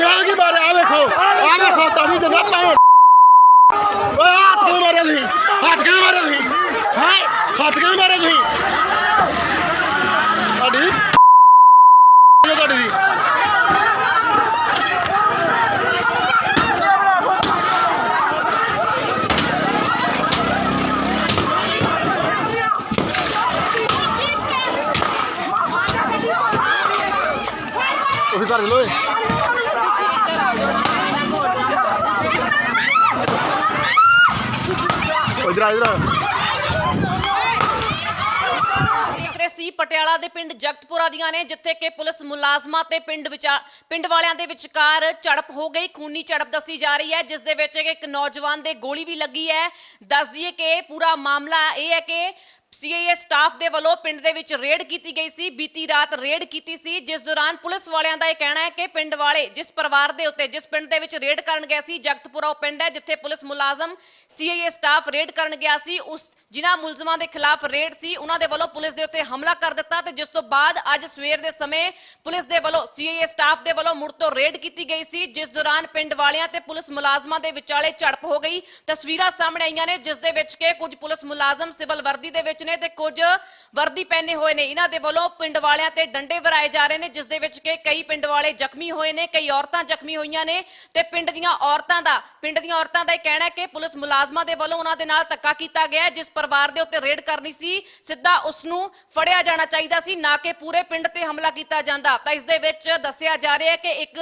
ਮੇਰਾ ਕੀ ਮਾਰਿਆ ਆ ਵੇਖੋ ਆ ਵੇਖੋ ਤਾੜੀ ਤੇ ਨਾ ਪਾਓ ਓਏ ਹੱਥ ਕਿਵੇਂ ਮਾਰਿਆ ਸੀ ਹੱਥ ਕਿਵੇਂ ਮਾਰਿਆ ਸੀ ਹਾਂ? ਹੱਥ ਕਿਵੇਂ ਮਾਰਿਆ ਸੀ ਤੁਹਾਡੀ? ਤੁਹਾਡੀ ਦੀ? ਉਹ ਕਰ ਲੋ ਇਧਰ ਆ। ਇਧਰ ਦੇਖ ਰਹੇ ਸੀ, ਪਟਿਆਲਾ ਦੇ ਪਿੰਡ ਜਗਤਪੁਰਾ ਦੀਆਂ ਨੇ, ਜਿੱਥੇ ਕਿ ਪੁਲਿਸ ਮੁਲਾਜ਼ਮਾਂ ਤੇ ਪਿੰਡ ਵਿਚਾਰ ਪਿੰਡ ਵਾਲਿਆਂ ਦੇ ਵਿਚਕਾਰ ਝੜਪ ਹੋ ਗਈ, ਖੂਨੀ ਝੜਪ ਦੱਸੀ ਜਾ ਰਹੀ ਹੈ, ਜਿਸ ਦੇ ਵਿੱਚ ਇੱਕ ਨੌਜਵਾਨ ਦੇ ਗੋਲੀ ਵੀ ਲੱਗੀ ਹੈ। ਦੱਸ ਦਈਏ ਕਿ ਪੂਰਾ ਮਾਮਲਾ ਇਹ ਹੈ ਕਿ ਸੀਆਈਏ ਸਟਾਫ ਦੇ ਵੱਲੋਂ ਪਿੰਡ ਦੇ ਵਿੱਚ ਰੇਡ ਕੀਤੀ ਗਈ ਸੀ, ਬੀਤੀ ਰਾਤ ਰੇਡ ਕੀਤੀ ਸੀ, ਜਿਸ ਦੌਰਾਨ ਪੁਲਿਸ ਵਾਲਿਆਂ ਦਾ ਇਹ ਕਹਿਣਾ ਹੈ ਕਿ ਪਿੰਡ ਵਾਲੇ ਜਿਸ ਪਰਿਵਾਰ ਦੇ ਉੱਤੇ, ਜਿਸ ਪਿੰਡ ਦੇ ਵਿੱਚ ਰੇਡ ਕਰਨ ਗਿਆ ਸੀ, ਜਗਤਪੁਰਾ ਉਹ ਪਿੰਡ ਹੈ ਜਿੱਥੇ ਪੁਲਿਸ ਮੁਲਾਜ਼ਮ ਸੀਆਈਏ ਸਟਾਫ ਰੇਡ ਕਰਨ ਗਿਆ ਸੀ, ਉਸ ਜਿਨ੍ਹਾਂ ਮੁਲਜ਼ਮਾਂ ਦੇ ਖਿਲਾਫ ਰੇਡ ਸੀ, ਉਹਨਾਂ ਦੇ ਵੱਲੋਂ ਪੁਲਿਸ ਦੇ ਉੱਤੇ ਹਮਲਾ ਕਰ ਦਿੱਤਾ ਤੇ ਜਿਸ ਤੋਂ ਬਾਅਦ ਅੱਜ ਸਵੇਰ ਦੇ ਸਮੇਂ ਪੁਲਿਸ ਦੇ ਵੱਲੋਂ ਸੀਆਈਏ ਸਟਾਫ ਦੇ ਵੱਲੋਂ ਮੁੜ ਤੋਂ ਰੇਡ ਕੀਤੀ ਗਈ ਸੀ, ਜਿਸ ਦੌਰਾਨ ਪਿੰਡ ਵਾਲਿਆਂ ਤੇ ਪੁਲਿਸ ਮੁਲਾਜ਼ਮਾਂ ਦੇ ਵਿਚਾਲੇ ਝੜਪ ਹੋ ਗਈ। ਤਸਵੀਰਾਂ ਸਾਹਮਣੇ ਆਈਆਂ ਨੇ, ਜਿਸ ਦੇ ਵਿੱਚ ਕਿ ਕੁਝ ਪੁਲਿਸ ਮੁਲਾਜ਼ਮ ਸਿਵਲ ਵਰਦੀ ਦੇ ਵਿੱਚ ਨੇ ਤੇ ਕੁਝ ਵਰਦੀ ਪਹਿਨੇ ਹੋਏ ਨੇ। ਇਹਨਾਂ ਦੇ ਵੱਲੋਂ ਪਿੰਡ ਵਾਲਿਆਂ ਤੇ ਡੰਡੇ ਵਰਾਏ ਜਾ ਰਹੇ ਨੇ, ਜਿਸ ਦੇ ਵਿੱਚ ਕਿ ਕਈ ਪਿੰਡ ਵਾਲੇ ਜ਼ਖਮੀ ਹੋਏ ਨੇ, ਕਈ ਔਰਤਾਂ ਜ਼ਖਮੀ ਹੋਈਆਂ ਨੇ ਤੇ ਪਿੰਡ ਦੀਆਂ ਔਰਤਾਂ ਦਾ, ਪਿੰਡ ਦੀਆਂ ਔਰਤਾਂ ਦਾ ਇਹ ਕਹਿਣਾ ਹੈ ਕਿ ਪੁਲਿਸ ਮੁਲਾਜ਼ਮਾਂ ਦੇ ਵੱਲੋਂ ਉਹਨਾਂ ਦੇ ਨਾਲ ਧੱਕਾ ਕੀਤਾ ਗਿਆ ਜਿਸ ਪਰਿਵਾਰ ਦੇ ਉੱਤੇ ਰੇਡ ਕਰਨੀ ਸੀ, ਸਿੱਧਾ ਉਸ ਨੂੰ ਫੜਿਆ ਜਾਣਾ ਚਾਹੀਦਾ ਸੀ, ਨਾ ਕਿ ਪੂਰੇ ਪਿੰਡ ਤੇ ਹਮਲਾ ਕੀਤਾ ਜਾਂਦਾ। ਤਾਂ ਇਸ ਦੇ ਵਿੱਚ ਦੱਸਿਆ ਜਾ ਰਿਹਾ ਹੈ ਕਿ ਇੱਕ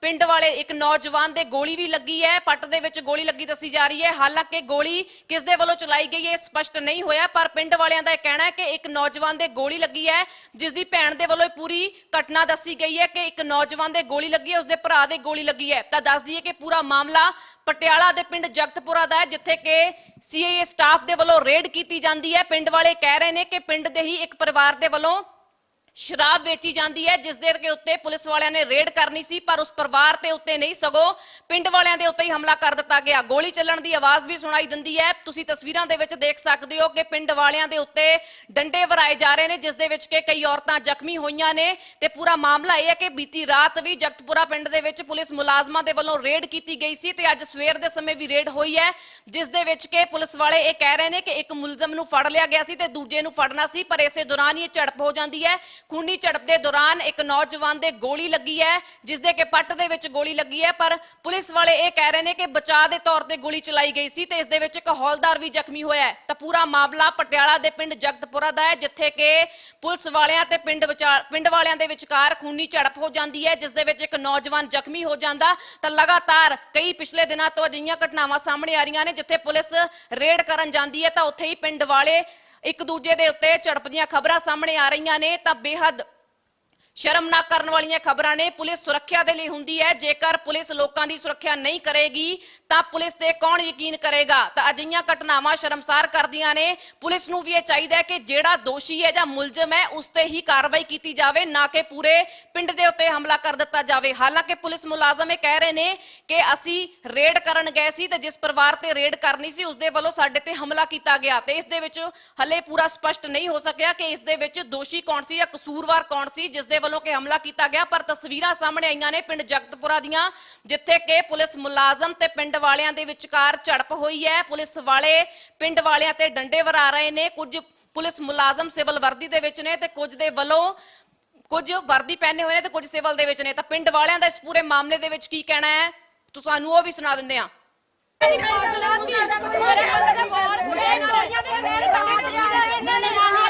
ਪਿੰਡ ਵਾਲੇ, ਇੱਕ ਨੌਜਵਾਨ ਦੇ ਗੋਲੀ ਵੀ ਲੱਗੀ ਹੈ, ਪੱਟ ਦੇ ਵਿੱਚ ਗੋਲੀ ਲੱਗੀ ਦੱਸੀ ਜਾ ਰਹੀ ਹੈ। ਹਾਲਾਂਕਿ ਗੋਲੀ ਕਿਸ ਦੇ ਵੱਲੋਂ ਚਲਾਈ ਗਈ ਹੈ ਸਪਸ਼ਟ ਨਹੀਂ ਹੋਇਆ, ਪਰ ਪਿੰਡ ਵਾਲਿਆਂ ਦਾ ਇਹ ਕਹਿਣਾ ਹੈ ਕਿ ਇੱਕ ਨੌਜਵਾਨ ਦੇ ਗੋਲੀ ਲੱਗੀ ਹੈ, ਜਿਸ ਦੀ ਭੈਣ ਦੇ ਵੱਲੋਂ ਪੂਰੀ ਘਟਨਾ ਦੱਸੀ ਗਈ ਹੈ ਕਿ ਇੱਕ ਨੌਜਵਾਨ ਦੇ ਗੋਲੀ ਲੱਗੀ ਹੈ, ਉਸਦੇ ਭਰਾ ਦੇ ਗੋਲੀ ਲੱਗੀ ਹੈ। ਤਾਂ ਦੱਸ ਦਈਏ ਕਿ ਪੂਰਾ ਮਾਮਲਾ ਪਟਿਆਲਾ ਦੇ ਪਿੰਡ ਜਗਤਪੁਰਾ ਦਾ ਹੈ, ਜਿੱਥੇ ਕਿ ਸੀਆਈਏ ਸਟਾਫ ਦੇ ਵੱਲੋਂ ਰੇਡ ਕੀਤੀ ਜਾਂਦੀ ਹੈ। ਪਿੰਡ ਵਾਲੇ ਕਹਿ ਰਹੇ ਨੇ ਕਿ ਪਿੰਡ ਦੇ ਹੀ ਇੱਕ ਪਰਿਵਾਰ ਦੇ ਵੱਲੋਂ ਸ਼ਰਾਬ ਵੇਚੀ ਜਾਂਦੀ ਹੈ, ਜਿਸ ਦੇ ਕੇ ਉੱਤੇ ਪੁਲਿਸ ਵਾਲਿਆਂ ਨੇ ਰੇਡ ਕਰਨੀ ਸੀ, ਪਰ ਉਸ ਪਰਿਵਾਰ ਤੇ ਉੱਤੇ ਨਹੀਂ, ਸਗੋਂ ਪਿੰਡ ਵਾਲਿਆਂ ਦੇ ਉੱਤੇ ਹੀ ਹਮਲਾ ਕਰ ਦਿੱਤਾ ਗਿਆ। ਗੋਲੀ ਚੱਲਣ ਦੀ ਆਵਾਜ਼ ਵੀ ਸੁਣਾਈ ਦਿੰਦੀ ਹੈ। ਤੁਸੀਂ ਤਸਵੀਰਾਂ ਦੇ ਵਿੱਚ ਦੇਖ ਸਕਦੇ ਹੋ ਕਿ ਪਿੰਡ ਵਾਲਿਆਂ ਦੇ ਉੱਤੇ ਡੰਡੇ ਵਰਾਏ ਜਾ ਰਹੇ ਨੇ, ਜਿਸ ਦੇ ਵਿੱਚ ਕਿ ਕਈ ਔਰਤਾਂ ਜ਼ਖਮੀ ਹੋਈਆਂ ਨੇ। ਤੇ ਪੂਰਾ ਮਾਮਲਾ ਇਹ ਹੈ ਕਿ ਬੀਤੀ ਰਾਤ ਵੀ ਜਗਤਪੁਰਾ ਪਿੰਡ ਦੇ ਵਿੱਚ ਪੁਲਿਸ ਮੁਲਾਜ਼ਮਾਂ ਦੇ ਵੱਲੋਂ ਰੇਡ ਕੀਤੀ ਗਈ ਸੀ ਤੇ ਅੱਜ ਸਵੇਰ ਦੇ ਸਮੇਂ ਵੀ ਰੇਡ ਹੋਈ ਹੈ, ਜਿਸ ਦੇ ਵਿੱਚ ਕਿ ਪੁਲਿਸ ਵਾਲੇ ਇਹ ਕਹਿ ਰਹੇ ਨੇ ਕਿ ਇੱਕ ਮੁਲਜ਼ਮ ਨੂੰ ਫੜ ਲਿਆ ਗਿਆ ਸੀ ਤੇ ਦੂਜੇ ਨੂੰ ਫੜਨਾ ਸੀ, ਪਰ ਇਸੇ ਦੌਰਾਨ ਹੀ ਇਹ ਝੜਪ ਹੋ ਜਾਂਦੀ ਹੈ। ਖੂਨੀ ਝੜਪ ਦੇ ਦੌਰਾਨ ਇੱਕ ਨੌਜਵਾਨ ਦੇ ਗੋਲੀ ਲੱਗੀ ਹੈ ਜਿਸ ਦੇ ਕਿ ਪੱਟ ਦੇ ਵਿੱਚ ਗੋਲੀ ਲੱਗੀ ਹੈ, ਪਰ ਪੁਲਿਸ ਵਾਲੇ ਇਹ ਕਹਿ ਰਹੇ ਨੇ ਕਿ ਬਚਾਅ ਦੇ ਤੌਰ ਤੇ ਗੋਲੀ ਚਲਾਈ ਗਈ ਸੀ ਤੇ ਇਸ ਦੇ ਵਿੱਚ ਇੱਕ ਹੌਲਦਾਰ ਵੀ ਜ਼ਖਮੀ ਹੋਇਆ ਹੈ। ਤਾਂ ਪੂਰਾ ਮਾਮਲਾ ਪਟਿਆਲਾ ਦੇ ਪਿੰਡ ਜਗਤਪੁਰਾ ਦਾ ਹੈ, ਜਿੱਥੇ ਕਿ ਪੁਲਿਸ ਵਾਲਿਆਂ ਤੇ ਪਿੰਡ ਵਿਚਾਰ ਪਿੰਡ ਵਾਲਿਆਂ ਦੇ ਵਿਚਕਾਰ ਖੂਨੀ ਝੜਪ ਹੋ ਜਾਂਦੀ ਹੈ, ਜਿਸ ਦੇ ਵਿੱਚ ਇੱਕ ਨੌਜਵਾਨ ਜ਼ਖਮੀ ਹੋ ਜਾਂਦਾ। ਤਾਂ ਲਗਾਤਾਰ ਕਈ ਪਿਛਲੇ ਦਿਨਾਂ ਤੋਂ ਅਜਿਹੀਆਂ ਘਟਨਾਵਾਂ ਸਾਹਮਣੇ ਆ ਰਹੀਆਂ ਨੇ, ਜਿੱਥੇ ਪੁਲਿਸ ਰੇਡ ਕਰਨ ਜਾਂਦੀ ਹੈ, ਤਾਂ ਉੱਥੇ ਹੀ ਪਿੰਡ ਵਾਲੇ ਇੱਕ ਦੂਜੇ ਦੇ ਉੱਤੇ ਝੜਪ ਦੀਆਂ ਖਬਰਾਂ ਸਾਹਮਣੇ ਆ ਰਹੀਆਂ ਨੇ ਤਾਂ ਬੇਹੱਦ ਸ਼ਰਮ ਨਾ ਕਰਨ ਵਾਲੀਆਂ ਖਬਰਾਂ ਨੇ ਪੁਲਿਸ ਸੁਰੱਖਿਆ ਦੇ ਲਈ ਹੁੰਦੀ ਹੈ। ਜੇਕਰ ਪੁਲਿਸ ਲੋਕਾਂ ਦੀ ਸੁਰੱਖਿਆ ਨਹੀਂ ਕਰੇਗੀ, ਤਾਂ ਪੁਲਿਸ ਤੇ ਕੌਣ ਯਕੀਨ ਕਰੇਗਾ? ਤਾਂ ਅਜਿਹੀਆਂ ਘਟਨਾਵਾਂ ਸ਼ਰਮਸਾਰ ਕਰਦੀਆਂ ਨੇ। ਪੁਲਿਸ ਨੂੰ ਵੀ ਇਹ ਚਾਹੀਦਾ ਹੈ ਕਿ ਜਿਹੜਾ ਦੋਸ਼ੀ ਹੈ ਜਾਂ ਮੁਲਜ਼ਮ ਹੈ, ਉਸ ਤੇ ਹੀ ਕਾਰਵਾਈ ਕੀਤੀ ਜਾਵੇ, ਨਾ ਕਿ ਪੂਰੇ ਪਿੰਡ ਦੇ ਉੱਤੇ ਹਮਲਾ ਕਰ ਦਿੱਤਾ ਜਾਵੇ। ਹਾਲਾਂਕਿ ਪੁਲਿਸ ਮੁਲਾਜ਼ਮ ਇਹ ਕਹਿ ਰਹੇ ਨੇ ਕਿ ਅਸੀਂ ਰੇਡ ਕਰਨ ਗਏ ਸੀ ਤੇ ਜਿਸ ਪਰਿਵਾਰ ਤੇ ਰੇਡ ਕਰਨੀ ਸੀ ਉਸ ਦੇ ਵੱਲੋਂ ਸਾਡੇ ਤੇ ਹਮਲਾ ਕੀਤਾ ਗਿਆ। ਤੇ ਇਸ ਦੇ ਵਿੱਚ ਹਲੇ ਪੂਰਾ ਸਪਸ਼ਟ ਨਹੀਂ ਹੋ ਸਕਿਆ ਕਿ ਇਸ ਦੇ ਵਿੱਚ ਦੋਸ਼ੀ ਕੌਣ ਸੀ ਜਾਂ ਕਸੂਰਵਾਰ ਕੌਣ ਸੀ, ਜਿਸ ਦੇ ਵੱਲੋਂ ਕਿ ਹਮਲਾ ਕੀਤਾ ਗਿਆ, ਪਰ ਤਸਵੀਰਾਂ ਸਾਹਮਣੇ ਆਈਆਂ ਨੇ ਪਿੰਡ ਜਗਤਪੁਰਾ ਦੀਆਂ, ਜਿੱਥੇ ਕਿ ਪੁਲਿਸ ਮੁਲਾਜ਼ਮ ਤੇ ਪਿੰਡ ਵਾਲਿਆਂ ਦੇ ਵਿਚਕਾਰ ਝੜਪ ਹੋਈ ਹੈ। ਪੁਲਿਸ ਵਾਲੇ ਪਿੰਡ ਵਾਲਿਆਂ ਤੇ ਡੰਡੇ ਵਰਾ ਰਹੇ ਨੇ। ਕੁਝ ਪੁਲਿਸ ਮੁਲਾਜ਼ਮ ਸਿਵਲ ਵਰਦੀ ਦੇ ਵਿੱਚ ਨੇ ਤੇ ਕੁਝ ਦੇ ਵੱਲੋਂ ਕੁਝ ਵਰਦੀ ਪਹਿਨੇ ਹੋਏ ਨੇ ਤੇ ਕੁਝ ਸਿਵਲ ਦੇ ਵਿੱਚ ਨੇ। ਤਾਂ ਪਿੰਡ ਵਾਲਿਆਂ ਦਾ ਇਸ ਪੂਰੇ ਮਾਮਲੇ ਦੇ ਵਿੱਚ ਕੀ ਕਹਿਣਾ ਹੈ? ਤੁਸੀਂ ਉਹ ਵੀ ਸੁਣਾ ਦਿੰਦੇ ਆ ਇਹਨਾਂ ਨੇ।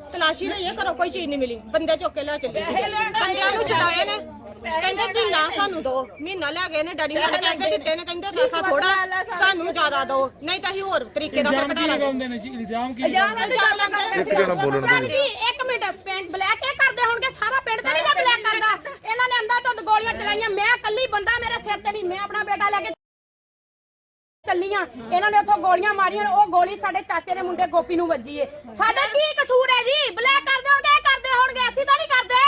ਤਲਾਸ਼ੀ ਲਈ ਹੈ ਘਰੋਂ ਕੋਈ ਚੀਜ਼ ਨਹੀਂ ਮਿਲੀ। ਬੰਦੇ ਚੁੱਕ ਕੇ ਲੈ ਚੱਲੇ ਸੀ। ਬੰਦਿਆਂ ਨੂੰ ਛਡਾਏ ਨੇ। ਕਹਿੰਦੇ ਮਹੀਨਾ ਸਾਨੂੰ ਦੋ। ਮਹੀਨਾ ਲੈ ਗਏ ਨੇ ਡੈਡੀ ਮੇਰੇ ਪੈਸੇ ਦਿੱਤੇ ਨੇ। ਕਹਿੰਦੇ ਪੈਸਾ ਥੋੜਾ ਸਾਨੂੰ ਜ਼ਿਆਦਾ ਦੋ। ਨਹੀਂ ਤਾਂ ਅਸੀਂ ਹੋਰ ਤਰੀਕੇ ਨਾਲ ਕਢਾ ਲਾਂਗੇ। ਲਗਾਉਂਦੇ ਨੇ ਜੀ? ਇਲਜ਼ਾਮ ਕੀ ਚੱਲ ਜੀ ਇੱਕ ਮਿੰਟ। ਪਿੰਡ ਬਲੈਕ ਇਹ ਕਰਦੇ ਹੋਣਗੇ ਸਾਰਾ ਪਿੰਡ ਤੇ ਨਹੀਂ ਬਲੈਕ ਕਰਦਾ। ਇਹਨਾਂ ਨੇ ਅੰਦਾ ਤੋਂ ਗੋਲੀਆਂ ਚਲਾਈਆਂ। ਮੈਂ ਇਕੱਲੀ ਬੰਦਾ ਮੇਰੇ ਸਿਰ ਤੇ ਨਹੀਂ। ਮੈਂ ਆਪਣਾ ਬੇਟਾ ਲੈ ਕੇ ਚੱਲੀਆਂ। ਇਹਨਾਂ ਨੇ ਉੱਥੋਂ ਗੋਲੀਆਂ ਮਾਰੀਆਂ ਉਹ ਗੋਲੀ ਸਾਡੇ ਚਾਚੇ ਦੇ ਮੁੰਡੇ ਗੋਪੀ ਨੂੰ ਵੱਜੀ ਏ। ਸਾਡਾ ਕੀ ਕਸੂਰ ਹੈ ਜੀ? ਬਲੈਕ ਕਰਦੇ ਹੋਣਗੇ ਇਹ ਕਰਦੇ ਹੋਣਗੇ ਅਸੀਂ ਤਾਂ ਨਹੀਂ ਕਰਦੇ।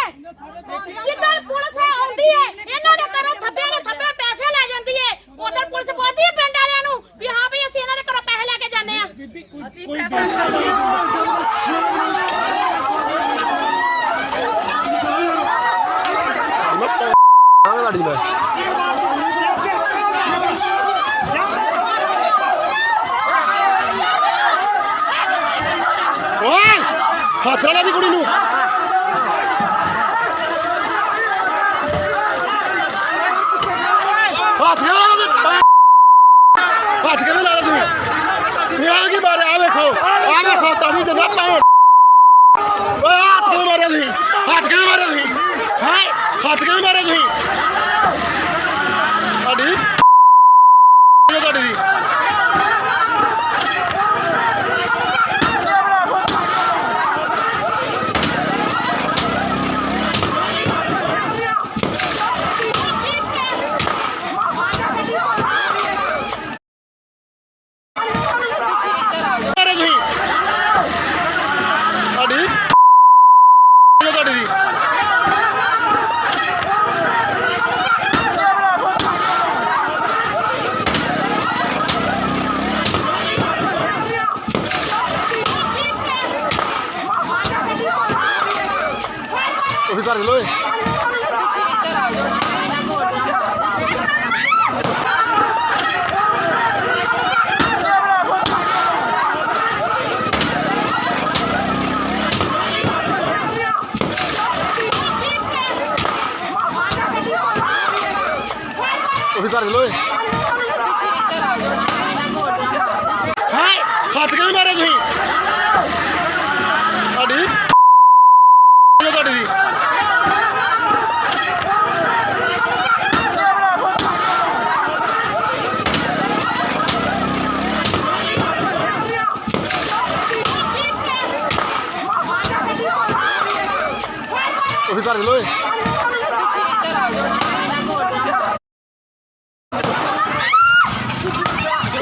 ਜਿੱਦਾਂ ਪੁਲਿਸ ਆਉਂਦੀ ਏ ਇਹਨਾਂ ਦੇ ਘਰੋਂ ਥੱਬੇ ਨੇ ਥੱਬੇ ਪੈਸੇ ਲੈ ਜਾਂਦੀ ਏ। ਉਧਰ ਪੁਲਿਸ ਏ ਪਿੰਡ ਵਾਲਿਆਂ ਨੂੰ ਵੀ ਹਾਂ ਵੀ ਅਸੀਂ ਇਹਨਾਂ ਦੇ ਘਰੋਂ ਪੈਸੇ ਲੈ ਕੇ ਜਾਂਦੇ ਆ ਮੈਂ ਆਂ ਲਾੜੀ ਮੈਂ ਹੱਥ ਨਾਲ ਦੀ ਕੁੜੀ ਨੂੰ। ਹੱਥ ਨਾਲ ਦੀ ਹੱਥ ਕਿਵੇਂ ਲਾ ਲਈ ਇਹ ਆ ਕੀ ਮਾਰਿਆ ਆ ਵੇਖੋ ਆ ਵੇਖੋ, ਤਾੜੀ ਤੇ ਨਾ ਪਾਓ। ਓਏ ਹੱਥ ਕਿਵੇਂ ਮਾਰਿਆ ਤੁਸੀਂ? ਹੱਥ ਕਿਵੇਂ ਮਾਰਿਆ ਤੁਸੀਂ? ਹੈ? ਹੱਥ ਕਿਵੇਂ ਮਾਰਿਆ ਤੁਸੀਂ? ਤੁਹਾਡੀ ਤੁਹਾਡੀ। ਤੁਸੀਂ ਕਰ ਲਓ ਏ ਤੁਸੀਂ ਕਰ ਲਓ ਏ ਹੈ ਹੱਥ ਕਿਵੇਂ ਮਾਰਿਆ ਤੁਸੀਂ ਤੁਹਾਡੀ ਇਹ ਤੁਹਾਡੀ ਦੀ ਤੁਸੀਂ ਕਰ ਲਓ ਏ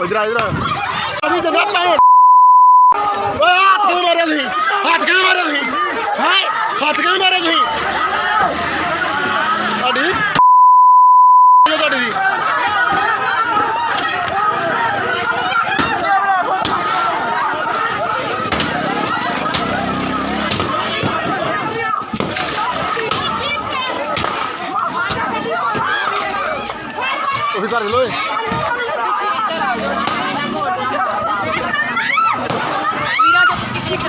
ਇਧਰ ਆ, ਇਧਰ ਆ। ਅਜੀ ਤੇ ਨਾ ਪਾਓ ਓਏ ਹੱਥ ਕਿਵੇਂ ਮਾਰਿਆ ਤੁਸੀਂ ਹੱਥ ਕਿਵੇਂ ਮਾਰਿਆ ਤੁਸੀਂ ਹੈ ਹੱਥ ਕਿਵੇਂ ਮਾਰਿਆ ਤੁਸੀਂ ਤੁਹਾਡੀ ਇਹ ਤੁਹਾਡੀ ਦੀ ਤੁਸੀਂ ਕਰ ਲਓ ਏ ਤਸਵੀਰਾਂ ਜੋ ਤੁਸੀਂ ਦੇਖ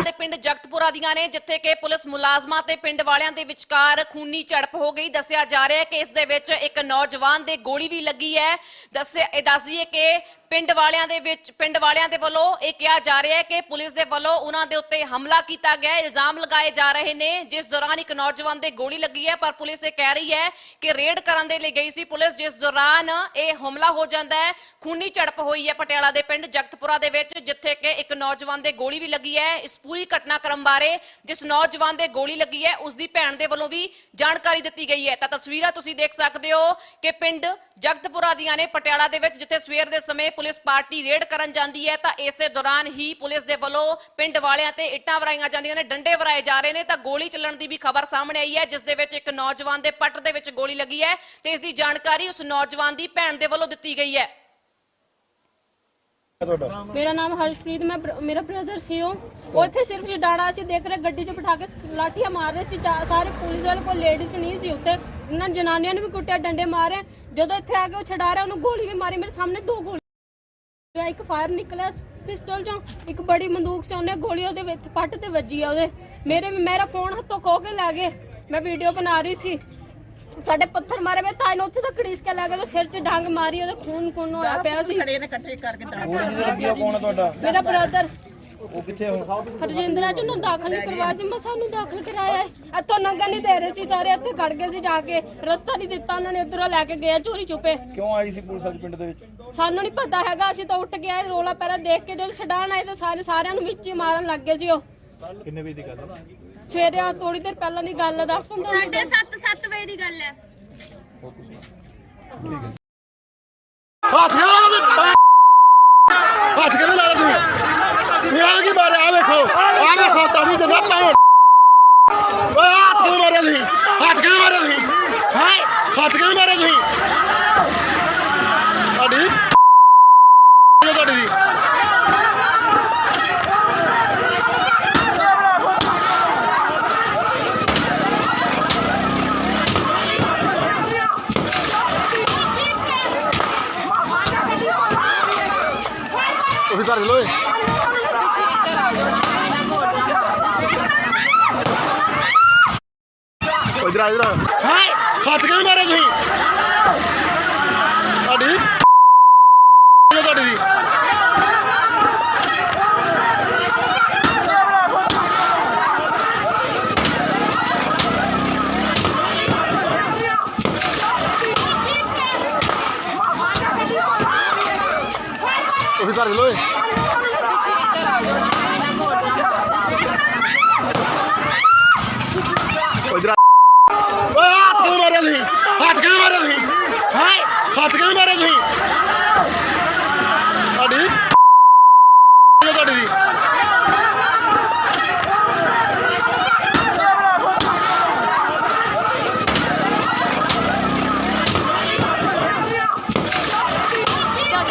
ਰਹੇ ਹੋ ਪਟਿਆਲਾ ਦੇ ਪਿੰਡ ਜਗਤਪੁਰਾ ਦੀਆਂ ਨੇ, ਜਿੱਥੇ ਕਿ ਪੁਲਿਸ ਮੁਲਾਜ਼ਮਾਂ ਤੇ ਪਿੰਡ ਵਾਲਿਆਂ ਦੇ ਵਿਚਕਾਰ ਖੂਨੀ ਝੜਪ ਹੋ ਗਈ। ਦੱਸਿਆ ਜਾ ਰਿਹਾ ਹੈ ਕਿ ਇਸ ਦੇ ਵਿੱਚ ਇੱਕ ਨੌਜਵਾਨ ਦੇ ਗੋਲੀ ਵੀ ਲੱਗੀ ਹੈ। ਦੱਸਿਆ, ਇਹ ਦੱਸ ਦਈਏ ਕਿ ਪਿੰਡ ਵਾਲਿਆਂ ਦੇ ਵਿੱਚ, ਪਿੰਡ ਵਾਲਿਆਂ ਦੇ ਵੱਲੋਂ ਇਹ ਕਿਹਾ ਜਾ ਰਿਹਾ ਹੈ ਕਿ ਪੁਲਿਸ ਦੇ ਵੱਲੋਂ ਉਹਨਾਂ ਦੇ ਉੱਤੇ ਹਮਲਾ ਕੀਤਾ ਗਿਆ ਇਲਜ਼ਾਮ ਲਗਾਏ ਜਾ ਰਹੇ ਨੇ, ਜਿਸ ਦੌਰਾਨ ਇੱਕ ਨੌਜਵਾਨ ਦੇ ਗੋਲੀ ਲੱਗੀ ਹੈ। ਪਰ ਪੁਲਿਸ ਇਹ ਕਹਿ ਰਹੀ ਹੈ ਕਿ ਰੇਡ ਕਰਨ ਦੇ ਲਈ ਗਈ ਸੀ ਪੁਲਿਸ, ਜਿਸ ਦੌਰਾਨ ਇਹ ਹਮਲਾ ਹੋ ਜਾਂਦਾ ਹੈ। ਖੂਨੀ ਝੜਪ ਹੋਈ ਹੈ ਪਟਿਆਲਾ ਦੇ ਪਿੰਡ ਜਗਤਪੁਰਾ ਦੇ ਵਿੱਚ, ਜਿੱਥੇ ਕਿ ਇੱਕ ਨੌਜਵਾਨ ਦੇ ਗੋਲੀ ਵੀ ਲੱਗੀ ਹੈ। ਇਸ ਪੂਰੀ ਘਟਨਾਕ੍ਰਮ ਬਾਰੇ ਜਿਸ ਨੌਜਵਾਨ ਦੇ ਗੋਲੀ ਲੱਗੀ ਹੈ ਉਸ ਦੀ ਭੈਣ ਦੇ ਵੱਲੋਂ ਵੀ ਜਾਣਕਾਰੀ ਦਿੱਤੀ ਗਈ ਹੈ। ਤਾਂ ਤਸਵੀਰਾਂ ਤੁਸੀਂ ਦੇਖ ਸਕਦੇ ਹੋ ਕਿ ਪਿੰਡ ਜਗਤਪੁਰਾ ਦੀਆਂ ਨੇ ਪਟਿਆਲਾ ਦੇ ਵਿੱਚ, ਜਿੱਥੇ ਸਵੇਰ ਦੇ ਸਮੇਂ ਪੁਲਿਸ ਪਾਰਟੀ ਰੇਡ ਕਰਨ ਜਾਂਦੀ ਹੈ, ਤਾਂ ਇਸੇ ਦੌਰਾਨ ਹੀ ਪੁਲਿਸ ਦੇ ਵੱਲੋਂ ਪਿੰਡ ਵਾਲਿਆਂ ਤੇ ਇੱਟਾਂ ਵਰਾਈਆਂ ਜਾਂਦੀਆਂ ਨੇ, ਡੰਡੇ ਵਰਾਏ ਜਾ ਰਹੇ ਨੇ। ਤਾਂ ਗੋਲੀ ਚੱਲਣ ਦੀ ਵੀ ਖਬਰ ਸਾਹਮਣੇ ਆਈ ਹੈ, ਜਿਸ ਦੇ ਵਿੱਚ ਇੱਕ ਨੌਜਵਾਨ ਦੇ ਪੱਟ ਦੇ ਵਿੱਚ ਗੋਲੀ ਲੱਗੀ ਹੈ ਤੇ ਇਸ ਦੀ ਜਾਣਕਾਰੀ ਉਸ ਨੌਜਵਾਨ ਦੀ ਭੈਣ ਦੇ ਵੱਲੋਂ ਦਿੱਤੀ ਗਈ ਹੈ। ਮੇਰਾ ਨਾਮ ਹਰਸ਼ਪ੍ਰੀਤ, ਮੈਂ ਬਰ- ਮੇਰਾ ਬ੍ਰਦਰ ਸੀ ਉਹ। ਉੱਥੇ ਸਿਰਫ ਛਡਾਣਾ ਸੀ, ਦੇਖ ਰਹੇ ਗੱਡੀ 'ਚ ਬਿਠਾ ਕੇ ਲਾਠੀਆਂ ਮਾਰ ਰਹੇ ਸੀ, ਚਾ- ਸਾਰੇ ਪੁਲਿਸ ਵਾਲੇ ਕੋਈ ਲੇਡੀਜ਼ ਨਹੀਂ ਸੀ ਉੱਥੇ। ਇਹਨਾਂ ਜਨਾਨੀਆਂ ਨੂੰ ਵੀ ਕੁੱਟਿਆ, ਡੰਡੇ ਮਾਰੇ। ਜਦੋਂ ਇੱਥੇ ਆ ਕੇ ਉਹ ਛਡਾ ਰਿਹਾ, ਉਹਨੂੰ ਗੋਲੀ ਵੀ ਮਾਰੀ। ਮੇਰੇ ਸਾਹਮਣੇ ਦੋ ਗੋਲੀ ਇੱਕ ਫਾਇਰ ਨਿਕਲਿਆ ਪਿਸਟਲ ਚੋਂ, ਇੱਕ ਬੜੀ ਬੰਦੂਕ ਸੀ ਉਹਨੇ, ਗੋਲੀ ਉਹਦੇ ਵਿੱਚ, ਪੱਟ ਤੇ ਵੱਜੀ ਆ ਉਹਦੇ। ਮੇਰੇ, ਮੇਰਾ ਫੋਨ ਹੱਥੋਂ ਖੋਹ ਕੇ ਲੈ ਗਏ। ਮੈਂ ਵੀਡੀਓ ਬਣਾ ਰਹੀ ਸੀ। ਸਾਡੇ ਪੱਥਰ ਮਾਰੇ ਮੈਂ ਤਾਈ ਨੂੰ ਉੱਥੇ ਤੱਕ ਘੜੀਸ ਕੇ ਲੱਗ ਗਿਆ ਸਿਰ 'ਚ ਡੰਗ ਮਾਰੀ ਉਹਦਾ ਖੂਨ ਖੂਨ ਹੋਇਆ ਪਿਆ ਸੀ। ਖੜੇ ਨੇ ਇਕੱਠੇ ਕਰਕੇ ਦਾ ਗੋਲੀ ਜਿਹਦੇ ਲੱਗੀ ਆ ਕੌਣ ਆ ਤੁਹਾਡਾ? ਮੇਰਾ ਬ੍ਰਦਰ ਉਹ ਕਿੱਥੇ ਹੁਣ? ਹਰਜਿੰਦਰਾ ਚ ਨੂੰ ਦਾਖਲ ਨਹੀਂ ਕਰਵਾ ਸੀ ਮੈਂ ਸਾਨੂੰ ਦਾਖਲ ਕਰਾਇਆ ਹੈ। ਇੱਥੋਂ ਨੰਗਾ ਨਹੀਂ ਦੇ ਰਹੇ ਸੀ ਸਾਰੇ ਇੱਥੇ ਖੜ ਗਏ ਸੀ ਜਾ ਕੇ ਰਸਤਾ ਨਹੀਂ ਦਿੱਤਾ ਉਹਨਾਂ ਨੇ ਉਧਰੋਂ ਲੈ ਕੇ ਗਏ ਚੋਰੀ ਛੁਪੇ ਕਿਉਂ ਆਈ ਸੀ ਪੁਲਿਸ ਅੱਜ ਪਿੰਡ ਦੇ ਵਿੱਚ? ਸਾਨੂੰ ਨਹੀਂ ਪਤਾ ਹੈਗਾ ਅਸੀਂ ਤਾਂ ਉੱਠ ਕੇ ਆਏ ਰੋਲਾ ਪਹਿਲਾਂ ਦੇਖ ਕੇ ਜਦੋਂ ਛਡਾਣ ਆਏ ਤਾਂ ਸਾਰੇ ਸਾਰਿਆਂ ਨੂੰ ਵਿੱਚ ਹੀ ਮਾਰਨ ਲੱਗ ਗਏ ਸੀ ਉਹ। ਕਿੰਨੇ ਵਜੇ ਦੀ ਗੱਲ ਹੈ ਸਵੇਰੇ ਆ ਥੋੜੀ ਦੇਰ ਪਹਿਲਾਂ ਦੀ ਗੱਲ ਹੈ 10 15 ਮਿੰਟ ਸਾਢੇ 7 7 ਵਜੇ ਦੀ ਗੱਲ ਹੈ ਹੱਥ ਕਿਵੇਂ ਲਾ ਦੇ ਹੱਥ ਕਿਵੇਂ ਲਾ ਦੇ ਮੈਂ ਆ ਕੀ ਮਾਰਿਆ ਆ ਵੇਖੋ ਆ ਵੇਖੋ ਤਾੜੀ ਦੇ ਨਾ ਪਾਏ ਓਏ ਹੱਥ ਕਿਵੇਂ ਮਾਰਿਆ ਤੁਸੀਂ? ਹੱਥ ਕਿਵੇਂ ਮਾਰਿਆ ਤੁਸੀਂ? ਹੈ? ਹੱਥ ਕਿਵੇਂ ਮਾਰਿਆ ਤੁਸੀਂ? ਤੁਹਾਡੀ? ਤੁਹਾਡੀ? ਦੀ ਤੁਸੀਂ ਕਰ ਲੋ ਇਧਰ ਆ ਇਧਰ ਹੈ ਹੱਥ ਕਿਵੇਂ ਮਾਰਿਆ ਤੁਸੀਂ ਤੁਹਾਡੀ ਇਹ ਤੁਹਾਡੀ ਦੀ ਤੁਸੀਂ ਕਰ ਲੋ ਇਧਰ ਓਏ ਹੱਥ ਕਿਵੇਂ ਮਾਰਿਆ ਤੁਸੀਂ ਹੱਥ ਕਿਵੇਂ ਮਾਰਿਆ ਤੁਸੀਂ ਹੈ ਹੱਥ ਕਿਵੇਂ ਮਾਰਿਆ ਤੁਸੀਂ? ਤੁਹਾਡੀ? ਤੁਹਾਡੀ ਦੀ?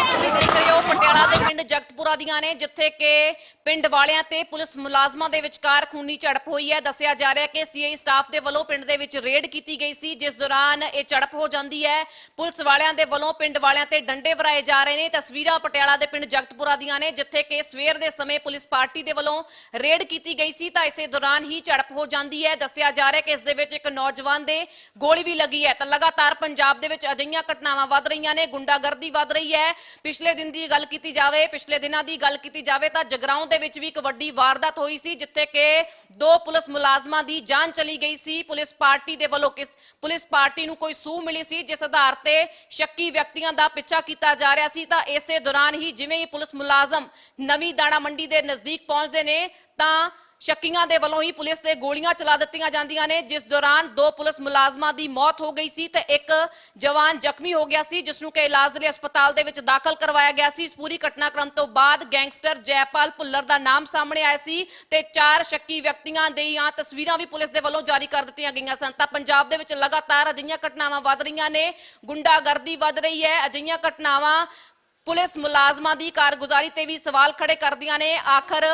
ਤੁਸੀਂ ਦੇਖ ਰਹੇ ਹੋ ਪਟਿਆਲਾ ਦੇ ਪਿੰਡ ਜਗਤਪੁਰਾ ਦੀਆਂ ਨੇ, ਜਿੱਥੇ ਕਿ ਪਿੰਡ ਵਾਲਿਆਂ ਤੇ ਪੁਲਿਸ ਮੁਲਾਜ਼ਮਾਂ ਦੇ ਵਿਚਕਾਰ ਖੂਨੀ ਝੜਪ ਹੋਈ ਹੈ। ਦੱਸਿਆ ਜਾ ਰਿਹਾ ਹੈ ਕਿ ਸੀਆਈ ਸਟਾਫ ਦੇ ਵੱਲੋਂ ਪਿੰਡ ਦੇ ਵਿੱਚ ਰੇਡ ਕੀਤੀ ਗਈ ਸੀ, ਜਿਸ ਦੌਰਾਨ ਇਹ ਝੜਪ ਹੋ ਜਾਂਦੀ ਹੈ। ਪੁਲਿਸ ਵਾਲਿਆਂ ਦੇ ਵੱਲੋਂ ਪਿੰਡ ਵਾਲਿਆਂ ਤੇ ਡੰਡੇ ਵਰਾਏ ਜਾ ਰਹੇ ਨੇ। ਤਸਵੀਰਾਂ ਪਟਿਆਲਾ ਦੇ ਪਿੰਡ ਜਗਤਪੁਰਾ ਦੀਆਂ ਨੇ, ਜਿੱਥੇ ਕਿ ਸਵੇਰ ਦੇ ਸਮੇਂ ਪੁਲਿਸ ਪਾਰਟੀ ਦੇ ਵੱਲੋਂ ਰੇਡ ਕੀਤੀ ਗਈ ਸੀ, ਤਾਂ ਇਸੇ ਦੌਰਾਨ ਹੀ ਝੜਪ ਹੋ ਜਾਂਦੀ ਹੈ। ਦੱਸਿਆ ਜਾ ਰਿਹਾ ਕਿ ਇਸ ਦੇ ਵਿੱਚ ਇੱਕ ਨੌਜਵਾਨ ਦੇ ਗੋਲੀ ਵੀ ਲੱਗੀ ਹੈ। ਤਾਂ ਲਗਾਤਾਰ ਪੰਜਾਬ ਦੇ ਵਿੱਚ ਅਜਿਹੀਆਂ ਘਟਨਾਵਾਂ ਵੱਧ ਰਹੀਆਂ ਨੇ, ਗੁੰਡਾਗਰਦੀ ਵੱਧ ਰਹੀ ਹੈ। ਪਿਛਲੇ ਦਿਨ ਦੀ ਗੱਲ ਕੀਤੀ ਜਾਵੇ, ਪਿਛਲੇ ਦਿਨਾਂ ਦੀ ਗੱਲ ਕੀਤੀ ਜਾਵੇ ਤਾਂ ਜਗਰਾਉਂ ਦੇ ਵਿੱਚ ਵੀ ਇੱਕ ਵੱਡੀ ਵਾਰਦਾਤ ਹੋਈ ਸੀ, ਜਿੱਥੇ ਕਿ ਦੋ ਪੁਲਿਸ ਮੁਲਾਜ਼ਮਾਂ ਦੀ ਜਾਨ ਚਲੀ ਗਈ ਸੀ। ਪੁਲਿਸ ਪਾਰਟੀ ਦੇ ਵੱਲੋਂ ਕਿਸ, ਪੁਲਿਸ ਪਾਰਟੀ ਨੂੰ ਕੋਈ ਸੂਹ ਮਿਲੀ ਸੀ, ਜਿਸ ਆਧਾਰ ਤੇ ਸ਼ੱਕੀ ਵਿਅਕਤੀਆਂ ਦਾ ਪਿੱਛਾ ਕੀਤਾ ਜਾ ਰਿਹਾ ਸੀ। ਤਾਂ ਇਸੇ ਦੌਰਾਨ ਹੀ ਜਿਵੇਂ ਹੀ ਪੁਲਿਸ ਮੁਲਾਜ਼ਮ ਨਵੀਂ ਦਾਣਾ ਮੰਡੀ ਦੇ ਨਜ਼ਦੀਕ ਪਹੁੰਚਦੇ ਨੇ, ਤਾਂ ਸ਼ੱਕੀਆਂ ਦੇ ਵੱਲੋਂ ਹੀ ਪੁਲਿਸ ਤੇ ਗੋਲੀਆਂ ਚਲਾ ਦਿੱਤੀਆਂ ਜਾਂਦੀਆਂ ਨੇ। ਜਿਸ ਦੌਰਾਨ ਦੋ ਪੁਲਿਸ ਮੁਲਾਜ਼ਮਾਂ ਦੀ ਮੌਤ ਹੋ ਗਈ ਸੀ ਤੇ ਇੱਕ ਜਵਾਨ ਜ਼ਖਮੀ ਹੋ ਗਿਆ ਸੀ, ਜਿਸ ਨੂੰ ਕਿ ਇਲਾਜ ਲਈ ਹਸਪਤਾਲ ਦੇ ਵਿੱਚ ਦਾਖਲ ਕਰਵਾਇਆ ਗਿਆ ਸੀ। ਇਸ ਪੂਰੀ ਘਟਨਾਕ੍ਰਮ ਤੋਂ ਬਾਅਦ ਗੈਂਗਸਟਰ ਜੈਪਾਲ ਭੁੱਲਰ ਦਾ ਨਾਮ ਸਾਹਮਣੇ ਆਇਆ ਸੀ ਤੇ ਚਾਰ ਸ਼ੱਕੀ ਵਿਅਕਤੀਆਂ ਦੀਆਂ ਤਸਵੀਰਾਂ ਵੀ ਪੁਲਿਸ ਦੇ ਵੱਲੋਂ ਜਾਰੀ ਕਰ ਦਿੱਤੀਆਂ ਗਈਆਂ ਸਨ। ਤਾਂ ਪੰਜਾਬ ਦੇ ਵਿੱਚ ਲਗਾਤਾਰ ਅਜਿਹੀਆਂ ਘਟਨਾਵਾਂ ਵੱਧ ਰਹੀਆਂ ਨੇ, ਗੁੰਡਾਗਰਦੀ ਵੱਧ ਰਹੀ ਹੈ, ਅਜਿਹੀਆਂ ਘਟਨਾਵਾਂ ਪੁਲਿਸ ਮੁਲਾਜ਼ਮਾਂ ਦੀ ਕਾਰਗੁਜ਼ਾਰੀ ਤੇ ਵੀ ਸਵਾਲ ਖੜੇ ਕਰਦੀਆਂ ਨੇ। ਆਖਰ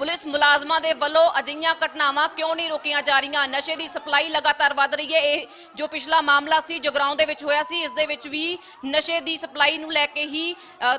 ਪੁਲਿਸ ਮੁਲਾਜ਼ਮਾਂ ਦੇ ਵੱਲੋਂ ਅਜਿਹੀਆਂ ਘਟਨਾਵਾਂ ਕਿਉਂ ਨਹੀਂ ਰੋਕੀਆਂ ਜਾ ਰਹੀਆਂ? ਨਸ਼ੇ ਦੀ ਸਪਲਾਈ ਲਗਾਤਾਰ ਵੱਧ ਰਹੀ ਹੈ। ਇਹ ਜੋ ਪਿਛਲਾ ਮਾਮਲਾ ਸੀ ਜਗਰਾਉਂ ਦੇ ਵਿੱਚ ਹੋਇਆ ਸੀ, ਇਸ ਦੇ ਵਿੱਚ ਵੀ ਨਸ਼ੇ ਦੀ ਸਪਲਾਈ ਨੂੰ ਲੈ ਕੇ ਹੀ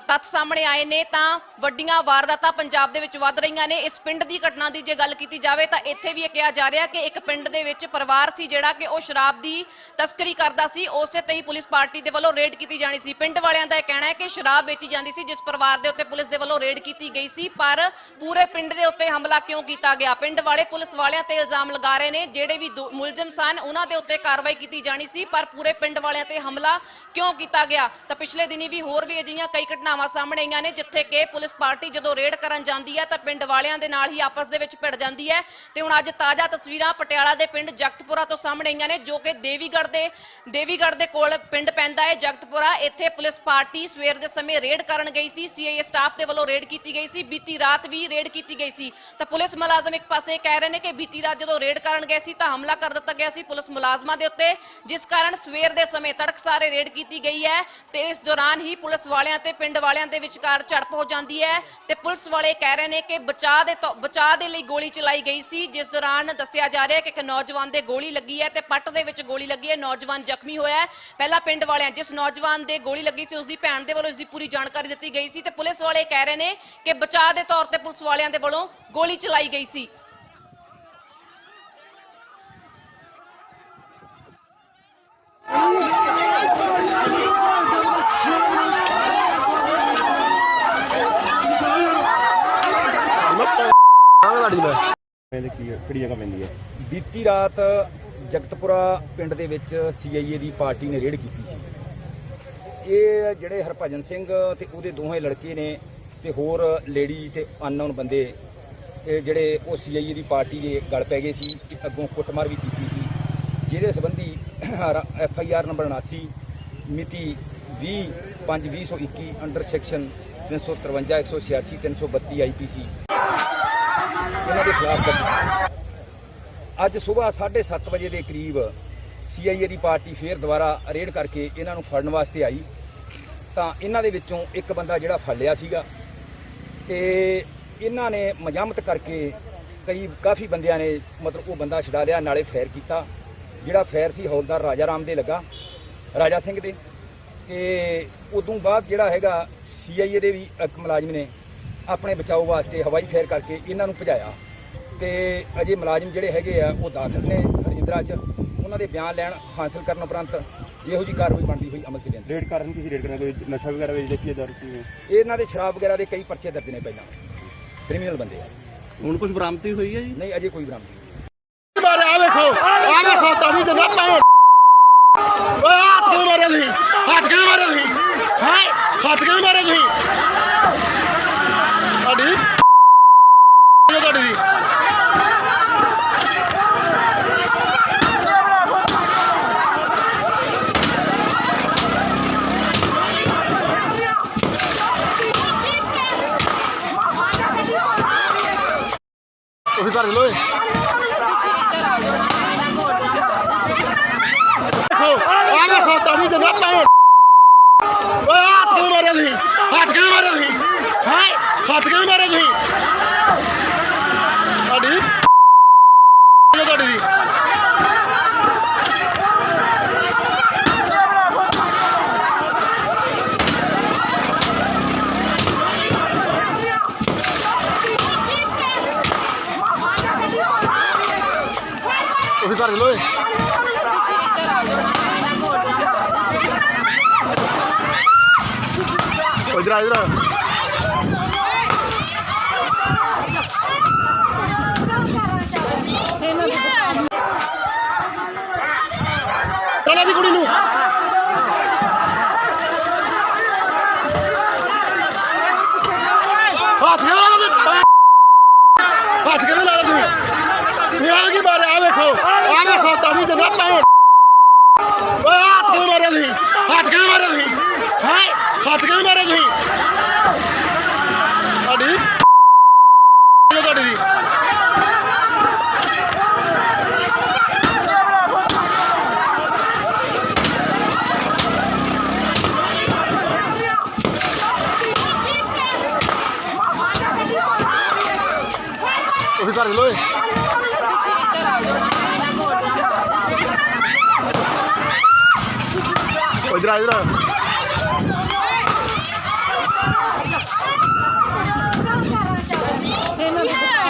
ਤੱਥ ਸਾਹਮਣੇ ਆਏ ਨੇ। ਤਾਂ ਵੱਡੀਆਂ ਵਾਰਦਾਤਾਂ ਪੰਜਾਬ ਦੇ ਵਿੱਚ ਵੱਧ ਰਹੀਆਂ ਨੇ। ਇਸ ਪਿੰਡ ਦੀ ਘਟਨਾ ਦੀ ਜੇ ਗੱਲ ਕੀਤੀ ਜਾਵੇ ਤਾਂ ਇੱਥੇ ਵੀ ਇਹ ਕਿਹਾ ਜਾ ਰਿਹਾ ਕਿ ਇੱਕ ਪਿੰਡ ਦੇ ਵਿੱਚ ਪਰਿਵਾਰ ਸੀ ਜਿਹੜਾ ਕਿ ਉਹ ਸ਼ਰਾਬ ਦੀ ਤਸਕਰੀ ਕਰਦਾ ਸੀ। ਉਸੇ ਤੇ ਹੀ ਪੁਲਿਸ ਪਾਰਟੀ ਦੇ ਵੱਲੋਂ ਰੇਡ ਕੀਤੀ ਜਾਣੀ ਸੀ। ਪਿੰਡ ਵਾਲਿਆਂ ਦਾ ਇਹ ਕਹਿਣਾ ਹੈ ਕਿ ਸ਼ਰਾਬ ਵੇਚੀ ਜਾਂਦੀ ਸੀ, ਜਿਸ ਪਰਿਵਾਰ ਦੇ ਉੱਤੇ ਪੁਲਿਸ ਦੇ ਵੱਲੋਂ ਰੇਡ ਕੀਤੀ ਗਈ ਸੀ। ਪਰ ਪੂਰੇ ਪਿੰਡ ਦੇ ਉੱਤੇ ਹਮਲਾ ਕਿਉਂ ਕੀਤਾ ਗਿਆ? ਪਿੰਡ ਵਾਲੇ ਪੁਲਿਸ ਵਾਲਿਆਂ ਤੇ ਇਲਜ਼ਾਮ ਲਗਾ ਰਹੇ ਨੇ, ਜਿਹੜੇ ਵੀ ਦੋ- ਮੁਲਜ਼ਮ ਸਨ, ਉਹਨਾਂ ਦੇ ਉੱਤੇ ਕਾਰਵਾਈ ਕੀਤੀ ਜਾਣੀ ਸੀ, ਪਰ ਪੂਰੇ ਪਿੰਡ ਵਾਲਿਆਂ ਤੇ ਹਮਲਾ ਕਿਉਂ ਕੀਤਾ ਗਿਆ? ਤਾਂ ਪਿਛਲੇ ਦਿਨੀ ਵੀ ਹੋਰ ਵੀ ਅਜਿਹੀਆਂ ਕਈ ਘਟਨਾਵਾਂ ਸਾਹਮਣੇ ਆਈਆਂ ਨੇ, ਜਿੱਥੇ ਕਿ ਪੁਲਿਸ ਪਾਰਟੀ ਜਦੋਂ ਰੇਡ ਕਰਨ ਜਾਂਦੀ ਹੈ, ਤਾਂ ਪਿੰਡ ਵਾਲਿਆਂ ਦੇ ਨਾਲ ਹੀ ਆਪਸ ਦੇ ਵਿੱਚ ਭਿੜ ਜਾਂਦੀ ਹੈ। ਤੇ ਹੁਣ ਅੱਜ ਤਾਜ਼ਾ ਤਸਵੀਰਾਂ ਪਟਿਆਲਾ ਦੇ ਪਿੰਡ ਜਗਤਪੁਰਾ ਤੋਂ ਸਾਹਮਣੇ ਆਈਆਂ ਨੇ, ਜੋ ਕਿ ਦੇਵੀਗੜ੍ਹ ਦੇ ਦੇਵੀਗੜ੍ਹ ਦੇ ਕੋਲ ਪਿੰਡ ਪੈਂਦਾ ਹੈ, ਜਗਤਪੁਰਾ। ਇੱਥੇ ਪੁਲਿਸ ਪਾਰਟੀ ਸਵੇਰ ਦੇ ਸਮੇਂ ਰੇਡ ਕਰਨ ਗਈ ਸੀ, ਸੀਆਈਏ ਸਟਾਫ ਦੇ ਵੱਲੋਂ ਰੇਡ ਕੀਤੀ ਗਈ ਸੀ, ਬੀਤੀ ਰਾਤ ਵੀ ਰੇਡ ਕੀਤੀ ਗਈ ਸੀ। ਤਾਂ ਪੁਲਿਸ ਮੁਲਾਜ਼ਮ ਇੱਕ ਪਾਸੇ ਕਹਿ ਰਹੇ ਨੇ ਕਿ ਬੀਤੀ ਰਾਤ ਜਦੋਂ ਰੇਡ ਕਰਨ ਗਏ ਸੀ ਤਾਂ ਹਮਲਾ ਕਰ ਦਿੱਤਾ ਗਿਆ ਸੀ ਪੁਲਿਸ ਮੁਲਾਜ਼ਮਾਂ ਦੇ ਉੱਤੇ, ਜਿਸ ਕਾਰਨ ਸਵੇਰ ਦੇ ਸਮੇਂ ਤੜਕਸਾਰੇ ਰੇਡ ਕੀਤੀ ਗਈ ਹੈ ਤੇ ਇਸ ਦੌਰਾਨ ਹੀ ਪੁਲਿਸ ਵਾਲਿਆਂ ਤੇ ਪਿੰਡ ਵਾਲਿਆਂ ਦੇ ਵਿਚਕਾਰ ਝੜਪ ਹੋ ਜਾਂਦੀ ਹੈ ਤੇ ਪੁਲਿਸ ਵਾਲੇ ਕਹਿ ਰਹੇ ਨੇ ਕਿ ਬਚਾਅ ਦੇ ਬਚਾਅ ਦੇ ਲਈ ਗੋਲੀ ਚਲਾਈ ਗਈ ਸੀ, ਜਿਸ ਦੌਰਾਨ ਦੱਸਿਆ ਜਾ ਰਿਹਾ ਹੈ ਕਿ ਇੱਕ ਨੌਜਵਾਨ ਦੇ ਗੋਲੀ ਲੱਗੀ ਹੈ ਤੇ ਪੱਟ ਦੇ ਵਿੱਚ ਗੋਲੀ ਲੱਗੀ ਹੈ, ਨੌਜਵਾਨ ਜ਼ਖਮੀ ਹੋਇਆ ਹੈ। ਪਹਿਲਾਂ ਪਿੰਡ ਵਾਲਿਆਂ, ਜਿਸ ਨੌਜਵਾਨ ਦੇ ਗੋਲੀ ਲੱਗੀ ਸੀ ਉਸ ਦੀ ਭੈਣ ਦੇ ਵੱਲੋਂ ਇਸ ਦੀ ਪੂਰੀ ਜਾਣਕਾਰੀ ਦਿੱਤੀ ਗਈ ਸੀ ਤੇ ਪੁਲਿਸ ਵਾਲੇ ਕਹਿ ਰਹੇ ਨੇ ਕਿ ਬਚਾਅ ਦੇ ਤੌਰ ਤੇ ਪੁਲਿਸ ਵਾਲਿਆਂ ਦੇ ਵੱਲੋਂ ਵੱਲੋਂ ਗੋਲੀ ਚਲਾਈ ਗਈ ਸੀ। ਬੀਤੀ ਰਾਤ ਜਗਤਪੁਰਾ ਪਿੰਡ ਦੇ ਵਿੱਚ ਸੀਆਈਏ ਦੀ ਪਾਰਟੀ ਨੇ ਰੇਡ ਕੀਤੀ ਸੀ। ਇਹ ਜਿਹੜੇ ਹਰਭਜਨ ਸਿੰਘ ਤੇ ਉਹਦੇ ਦੋਹੇ ਲੜਕੇ ਨੇ ਤੇ ਹੋਰ ਲੇਡੀ ਤੇ ਅਨਨੋਨ ਬੰਦੇ ਇਹ ਜਿਹੜੇ ਉਹ ਸੀਆਈਏ ਦੀ ਪਾਰਟੀ ਦੇ ਗਲ ਪੈ ਗਏ ਸੀ ਤੇ ਅੱਗੋਂ ਕੁੱਟਮਾਰ ਵੀ ਕੀਤੀ ਸੀ। ਜਿਹਦੇ ਸੰਬੰਧੀ ਐਫ ਆਈ ਆਰ ਨੰਬਰ 79 ਮਿਤੀ 20 5 2021 ਅੰਡਰ ਸੈਕਸ਼ਨ 353 186 332 ਆਈਪੀਸੀ ਇਹਨਾਂ ਦੇ ਖਿਲਾਫ ਦਰਜ ਅੱਜ ਸਵੇਰ 7:30 ਵਜੇ ਦੇ ਕਰੀਬ ਸੀਆਈਏ ਦੀ ਪਾਰਟੀ ਫੇਰ ਦੁਬਾਰਾ ਰੇਡ ਕਰਕੇ ਇਹਨਾਂ ਨੂੰ ਫੜਨ ਵਾਸਤੇ ਆਈ। ਤਾਂ ਇਹਨਾਂ ਦੇ ਵਿੱਚੋਂ ਇੱਕ ਬੰਦਾ ਜਿਹੜਾ ਫੜ ਲਿਆ ਸੀਗਾ। ਤੇ ਇਹਨਾਂ ਨੇ ਮਜਾਮਤ ਕਰਕੇ ਕਈ ਕਾਫੀ ਬੰਦਿਆਂ ਨੇ ਮਤਲਬ ਉਹ ਬੰਦਾ ਛਡਾ ਲਿਆ ਨਾਲੇ ਫਾਇਰ ਕੀਤਾ ਜਿਹੜਾ ਫਾਇਰ ਸੀ ਹੌਲਦਾਰ ਰਾਜਾ ਰਾਮ ਦੇ ਲੱਗਾ ਰਾਜਾ ਸਿੰਘ ਦੇ। ਤੇ ਉਦੋਂ ਬਾਅਦ ਜਿਹੜਾ ਹੈਗਾ ਸੀਆਈਏ ਦੇ ਵੀ ਇੱਕ ਮੁਲਾਜ਼ਮ ਨੇ ਆਪਣੇ ਬਚਾਓ ਵਾਸਤੇ ਹਵਾਈ ਫਾਇਰ ਕਰਕੇ ਇਹਨਾਂ ਨੂੰ ਭਜਾਇਆ। ਤੇ ਅਜੇ ਮੁਲਾਜ਼ਮ ਜਿਹੜੇ ਹੈਗੇ ਆ ਉਹ ਦਾਖਲ ਨੇ ਰਜਿੰਦਰਾ 'ਚ। ਉਹਨਾਂ ਦੇ ਬਿਆਨ ਲੈਣ ਹਾਸਲ ਕਰਨ ਉਪਰੰਤ ਜਿਹੋ ਜੀ ਕਾਰਵਾਈ ਬਣਦੀ ਹੋਈ ਅਮਲ 'ਚ ਲਿਆਂਦੀ। ਰੇਡ ਕਾਰਨ ਕਿਸੇ ਰੇਡ ਕਰਨ ਕੋਈ ਨਸ਼ਾ ਵਗੈਰਾ ਵੇਚਦੇ ਕੀ ਦਰ ਕੀ ਇਹਨਾਂ ਦੇ ਸ਼ਰਾਬ ਵਗੈਰਾ ਦੇ ਕਈ ਪਰਚੇ ਦਰਜ ਨੇ ਪਹਿਲਾਂ। ਕ੍ਰਿਮੀਨਲ ਬੰਦੇ ਆ। ਹੁਣ ਕੁਝ ਬਰਾਮਦੀ ਹੋਈ ਹੈ ਜੀ? ਨਹੀਂ ਅਜੇ ਕੋਈ ਬਰਾਮਦੀ ਨਹੀਂ ਮਾਰੇ ਆ ਵੇਖੋ ਆ ਵੇਖੋ ਤਾਨੀ ਤੇ ਨਾ ਪਾਓ। ਓਏ ਹੱਥ ਕਿਉਂ ਮਾਰਿਆ ਤੁਸੀਂ ਹੱਥ ਕਿਉਂ ਮਾਰਿਆ ਤੁਸੀਂ ਹੈ ਹੱਥ ਕਿਉਂ ਮਾਰਿਆ ਤੁਸੀਂ ਤੁਹਾਡੀ ਇਹ ਤੁਹਾਡੀ ਦੀ ਤੁਸੀਂ ਕਰ ਲੋ ਏ ਦੇਖੋ ਆ ਵੇਖੋ ਤਾਨੀ ਤੇ ਨਾ ਪਾਓ ਓਏ ਹੱਥ ਕਿਉਂ ਮਾਰਿਆ ਤੁਸੀਂ ਹੱਥ ਕਿਉਂ ਮਾਰਿਆ ਤੁਸੀਂ ਹੈ ਹੱਥ ਕਿਉਂ ਮਾਰਿਆ ਤੁਸੀਂ ਤੁਹਾਡੀ ਇਹ ਤੁਹਾਡੀ ਦੀ ਤੁਸੀਂ ਕਰ ਲੋ ਏ ਓ ਇਧਰ ਆ। ਇਧਰ ਆ ਚਲਾ ਦੀ ਕੁੜੀ ਨੂੰ। ਹੱਥ ਕਿਵੇਂ ਲਾ ਦੇ ਹੱਥ ਕਿਵੇਂ ਲਾ ਦੇ ਤੁਸੀਂ ਆ ਕੀ ਮਾਰਿਆ ਆ ਵੇਖੋ ਆ ਵੇਖੋ ਓਏ ਹੱਥ ਕਿਵੇਂ ਮਾਰਿਆ ਤੁਸੀਂ? ਹੱਥ ਕਿਵੇਂ ਮਾਰਿਆ ਤੁਸੀਂ? ਹੱਥ ਕਿਵੇਂ ਮਾਰਿਆ ਤੁਸੀਂ ਤੁਹਾਡੀ ਇਹ ਤੁਹਾਡੀ ਦੀ ਤੁਸੀਂ ਕਰ ਲੋ ਏ ਓ ਇਧਰ ਆ ਇਧਰ ਆ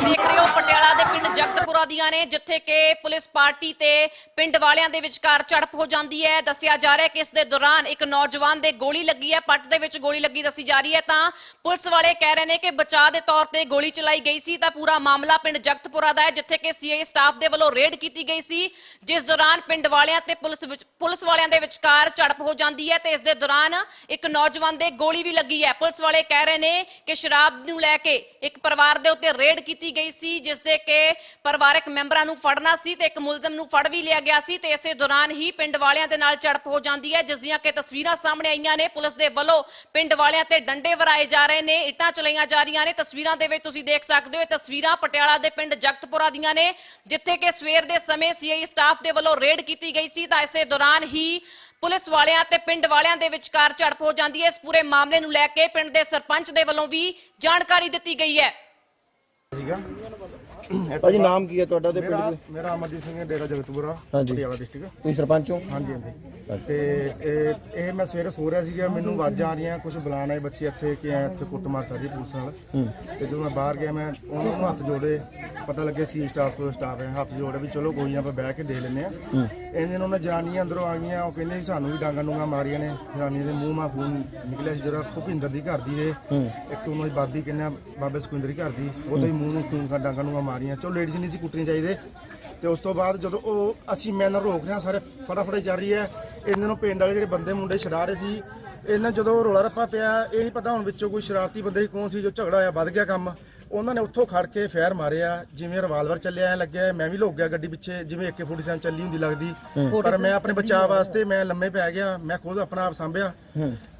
ਦੇਖ ਰਹੇ ਹੋ ਪਟਿਆਲਾ ਦੇ ਪਿੰਡ ਜਗਤਪੁਰਾ ਦੀਆਂ ਨੇ ਜਿੱਥੇ ਕਿ ਪੁਲਿਸ ਪਾਰਟੀ ਤੇ ਪਿੰਡ ਵਾਲਿਆਂ ਦੇ ਵਿਚਕਾਰ ਝੜਪ ਹੋ ਜਾਂਦੀ ਹੈ। ਦੱਸਿਆ ਜਾ ਰਿਹਾ ਹੈ ਕਿ ਇਸ ਦੇ ਦੌਰਾਨ ਇੱਕ ਨੌਜਵਾਨ ਦੇ ਗੋਲੀ ਲੱਗੀ ਹੈ। ਪੱਟ ਦੇ ਵਿੱਚ ਗੋਲੀ ਲੱਗੀ ਦੱਸੀ ਜਾ ਰਹੀ ਹੈ। ਤਾਂ ਪੁਲਿਸ ਵਾਲੇ ਕਹਿ ਰਹੇ ਨੇ ਕਿ ਬਚਾਅ ਦੇ ਤੌਰ ਤੇ ਗੋਲੀ ਚਲਾਈ ਗਈ ਸੀ। ਤਾਂ ਪੂਰਾ ਮਾਮਲਾ ਪਿੰਡ ਜਗਤਪੁਰਾ ਦਾ ਹੈ, ਜਿੱਥੇ ਕਿ ਸੀਆਈ ਸਟਾਫ ਦੇ ਵੱਲੋਂ ਰੇਡ ਕੀਤੀ ਗਈ ਸੀ। ਜਿਸ ਦੌਰਾਨ ਪਿੰਡ ਵਾਲਿਆਂ ਤੇ ਪੁਲਿਸ ਵਿੱਚ, ਪੁਲਿਸ ਵਾਲਿਆਂ ਦੇ ਵਿਚਕਾਰ ਝੜਪ ਹੋ ਜਾਂਦੀ ਹੈ ਤੇ ਇਸ ਦੇ ਦੌਰਾਨ ਇੱਕ ਨੌਜਵਾਨ ਦੇ ਗੋਲੀ ਵੀ ਲੱਗੀ ਹੈ। ਪੁਲਿਸ ਵਾਲੇ ਕਹਿ ਰਹੇ ਨੇ ਕਿ ਸ਼ਰਾਬ ਨੂੰ ਲੈ ਕੇ ਇੱਕ ਪਰਿਵਾਰ ਦੇ ਉੱਤੇ ਰੇਡ ਕੀਤੀ ਗਈ ਸੀ, ਜਿਸ ਦੇ ਕਿ ਪਰਿਵਾਰਕ ਮੈਂਬਰਾਂ ਨੂੰ ਫੜਨਾ ਸੀ ਤੇ ਇੱਕ ਮੁਲਜ਼ਮ ਨੂੰ ਫੜ ਵੀ ਲਿਆ ਗਿਆ ਸੀ ਤੇ ਇਸੇ ਦੌਰਾਨ ਹੀ ਪਿੰਡ ਵਾਲਿਆਂ ਦੇ ਨਾਲ ਝੜਪ ਹੋ ਜਾਂਦੀ ਹੈ, ਜਿਸ ਦੀਆਂ ਕਿ ਤਸਵੀਰਾਂ ਸਾਹਮਣੇ ਆਈਆਂ ਨੇ। ਪੁਲਿਸ ਦੇ ਵੱਲੋਂ ਪਿੰਡ ਵਾਲਿਆਂ ਤੇ ਡੰਡੇ ਵਰਾਏ ਜਾ ਰਹੇ ਨੇ, ਇੱਟਾਂ ਚਲਾਈਆਂ ਜਾ ਰਹੀਆਂ ਨੇ। ਤਸਵੀਰਾਂ ਦੇ ਵਿੱਚ ਤੁਸੀਂ ਦੇਖ ਸਕਦੇ ਹੋ, ਇਹ ਤਸਵੀਰਾਂ ਪਟਿਆਲਾ ਦੇ ਪਿੰਡ ਜਗਤਪੁਰਾ ਦੀਆਂ ਨੇ, ਜਿੱਥੇ ਕਿ ਸਵੇਰ ਦੇ ਸਮੇਂ ਸੀਆਈ ਸਟਾਫ ਦੇ ਵੱਲੋਂ ਰੇਡ ਕੀਤੀ ਗਈ ਸੀ। ਤਾਂ ਇਸੇ ਦੌਰਾਨ ਹੀ ਪੁਲਿਸ ਵਾਲਿਆਂ ਤੇ ਪਿੰਡ ਵਾਲਿਆਂ ਦੇ ਵਿਚਕਾਰ ਝੜਪ ਹੋ ਜਾਂਦੀ ਹੈ। ਇਸ ਪੂਰੇ ਮਾਮਲੇ ਨੂੰ ਲੈ ਕੇ ਪਿੰਡ ਦੇ ਸਰਪੰਚ ਦੇ ਵੱਲੋਂ ਵੀ ਜਾਣਕਾਰੀ ਦਿੱਤੀ ਗਈ ਹੈ। ਭਾਜੀ ਨਾਮ ਕੀ ਹੈ ਤੁਹਾਡਾ ਤੇ ਪਿੰਡ ਮੇਰਾ ਦੇ ਮੇਰਾ ਅਮਰਜੀਤ ਸਿੰਘ ਹੈ, ਡੇਰਾ ਜਗਤਪੁਰਾ ਹਾਂਜੀ। ਪਟਿਆਲਾ ਡਿਸਟ੍ਰਿਕਟ। ਤੁਸੀਂ ਸਰਪੰਚ ਹੋ? ਹਾਂਜੀ ਹਾਂਜੀ। ਤੇ ਇਹ ਇਹ ਮੈਂ ਸਵੇਰੇ ਸੋ ਰਿਹਾ ਸੀਗਾ ਮੈਨੂੰ ਆਵਾਜ਼ਾਂ ਆ ਰਹੀਆਂ ਕੁਝ ਬੁਲਾਣ ਆਏ ਬੱਚੇ ਇੱਥੇ ਕਿ ਐ ਇੱਥੇ ਕੁੱਟਮਾਰ ਕਰ ਰਹੀ ਪੁਲਿਸ ਨਾਲ। ਤੇ ਜਦੋਂ ਮੈਂ ਬਾਹਰ ਗਿਆ ਮੈਂ ਉਹਨਾਂ ਨੂੰ ਹੱਥ ਜੋੜੇ ਪਤਾ ਲੱਗੇ ਸੀ ਸਟਾਫ ਤੋਂ ਸਟਾਫ ਹੈ ਹੱਥ ਜੋੜੇ ਵੀ ਚਲੋ ਕੋਈ ਨਾ ਆਪਾਂ ਬਹਿ ਕੇ ਦੇ ਲੈਂਦੇ ਆ ਇਹਨਾਂ ਨੂੰ ਉਹਨਾਂ ਜਨਾਨੀਆਂ ਅੰਦਰੋਂ ਆ ਗਈਆਂ ਉਹ ਕਹਿੰਦੇ ਸੀ ਸਾਨੂੰ ਵੀ ਡਾਂਗਾ ਡੂੰਗਾ ਮਾਰੀਆਂ ਨੇ ਜਨਾਨੀਆਂ ਦੇ ਮੂੰਹ ਮਾ ਖੂਨ ਨਿਕਲਿਆ ਸੀ ਜਿਹੜਾ ਭੁਪਿੰਦਰ ਦੀ ਘਰ ਦੀ ਦੇ ਇੱਕ ਉਹਨਾਂ ਦੀ ਬਾਦੀ ਕਹਿੰਦੇ ਆ ਬਾਬੇ ਸੁਖਿੰਦਰ ਦੀ ਘਰ ਦੀ ਉਹਦੇ ਵੀ ਮੂੰਹ ਨੂੰ ਖੂਨ ਦਾ ਡਾਂਗਾ ਡੂੰਗਾ ਮਾਰੀਆਂ। ਚਲੋ ਲੇਡੀਜ਼ ਨਹੀਂ ਸੀ ਕੁੱਟਣੀ ਚਾਹੀਦੇ। ਤੇ ਉਸ ਤੋਂ ਬਾਅਦ ਜਦੋਂ ਉਹ ਅਸੀਂ ਮੈਂ ਨਾਲ ਰੋਕ ਰਿਹਾ ਸਾਰੇ ਫਟਾਫਟ ਚੱਲ ਰਹੀ ਹੈ। ਇਹਨਾਂ ਨੂੰ ਪਿੰਡ ਵਾਲੇ ਜਿਹੜੇ ਬੰਦੇ ਮੁੰਡੇ ਛਡਾ ਰਹੇ ਸੀ ਇਹਨਾਂ ਜਦੋਂ ਰੋਲਾ ਰੱਪਾ ਪਿਆ ਇਹ ਨਹੀਂ ਪਤਾ ਹੁਣ ਵਿੱਚੋਂ ਕੋਈ ਸ਼ਰਾਰਤੀ ਬੰਦੇ ਕੌਣ ਸੀ ਜੋ ਝਗੜਾ ਹੋਇਆ ਵੱਧ ਗਿਆ ਕੰਮ। ਉਹਨਾਂ ਨੇ ਉੱਥੋਂ ਖੜ ਕੇ ਫਾਇਰ ਮਾਰਿਆ ਜਿਵੇਂ ਰਿਵਾਲਵਰ ਚੱਲਿਆ ਐ ਲੱਗਿਆ ਮੈਂ ਵੀ ਲੁੱਕ ਗਿਆ ਗੱਡੀ ਪਿੱਛੇ ਜਿਵੇਂ AK47 ਚੱਲੀ ਹੁੰਦੀ ਲੱਗਦੀ। ਪਰ ਮੈਂ ਆਪਣੇ ਬਚਾਅ ਵਾਸਤੇ ਮੈਂ ਲੰਮੇ ਪੈ ਗਿਆ ਮੈਂ ਖੁਦ ਆਪਣਾ ਆਪ ਸੰਭਿਆ।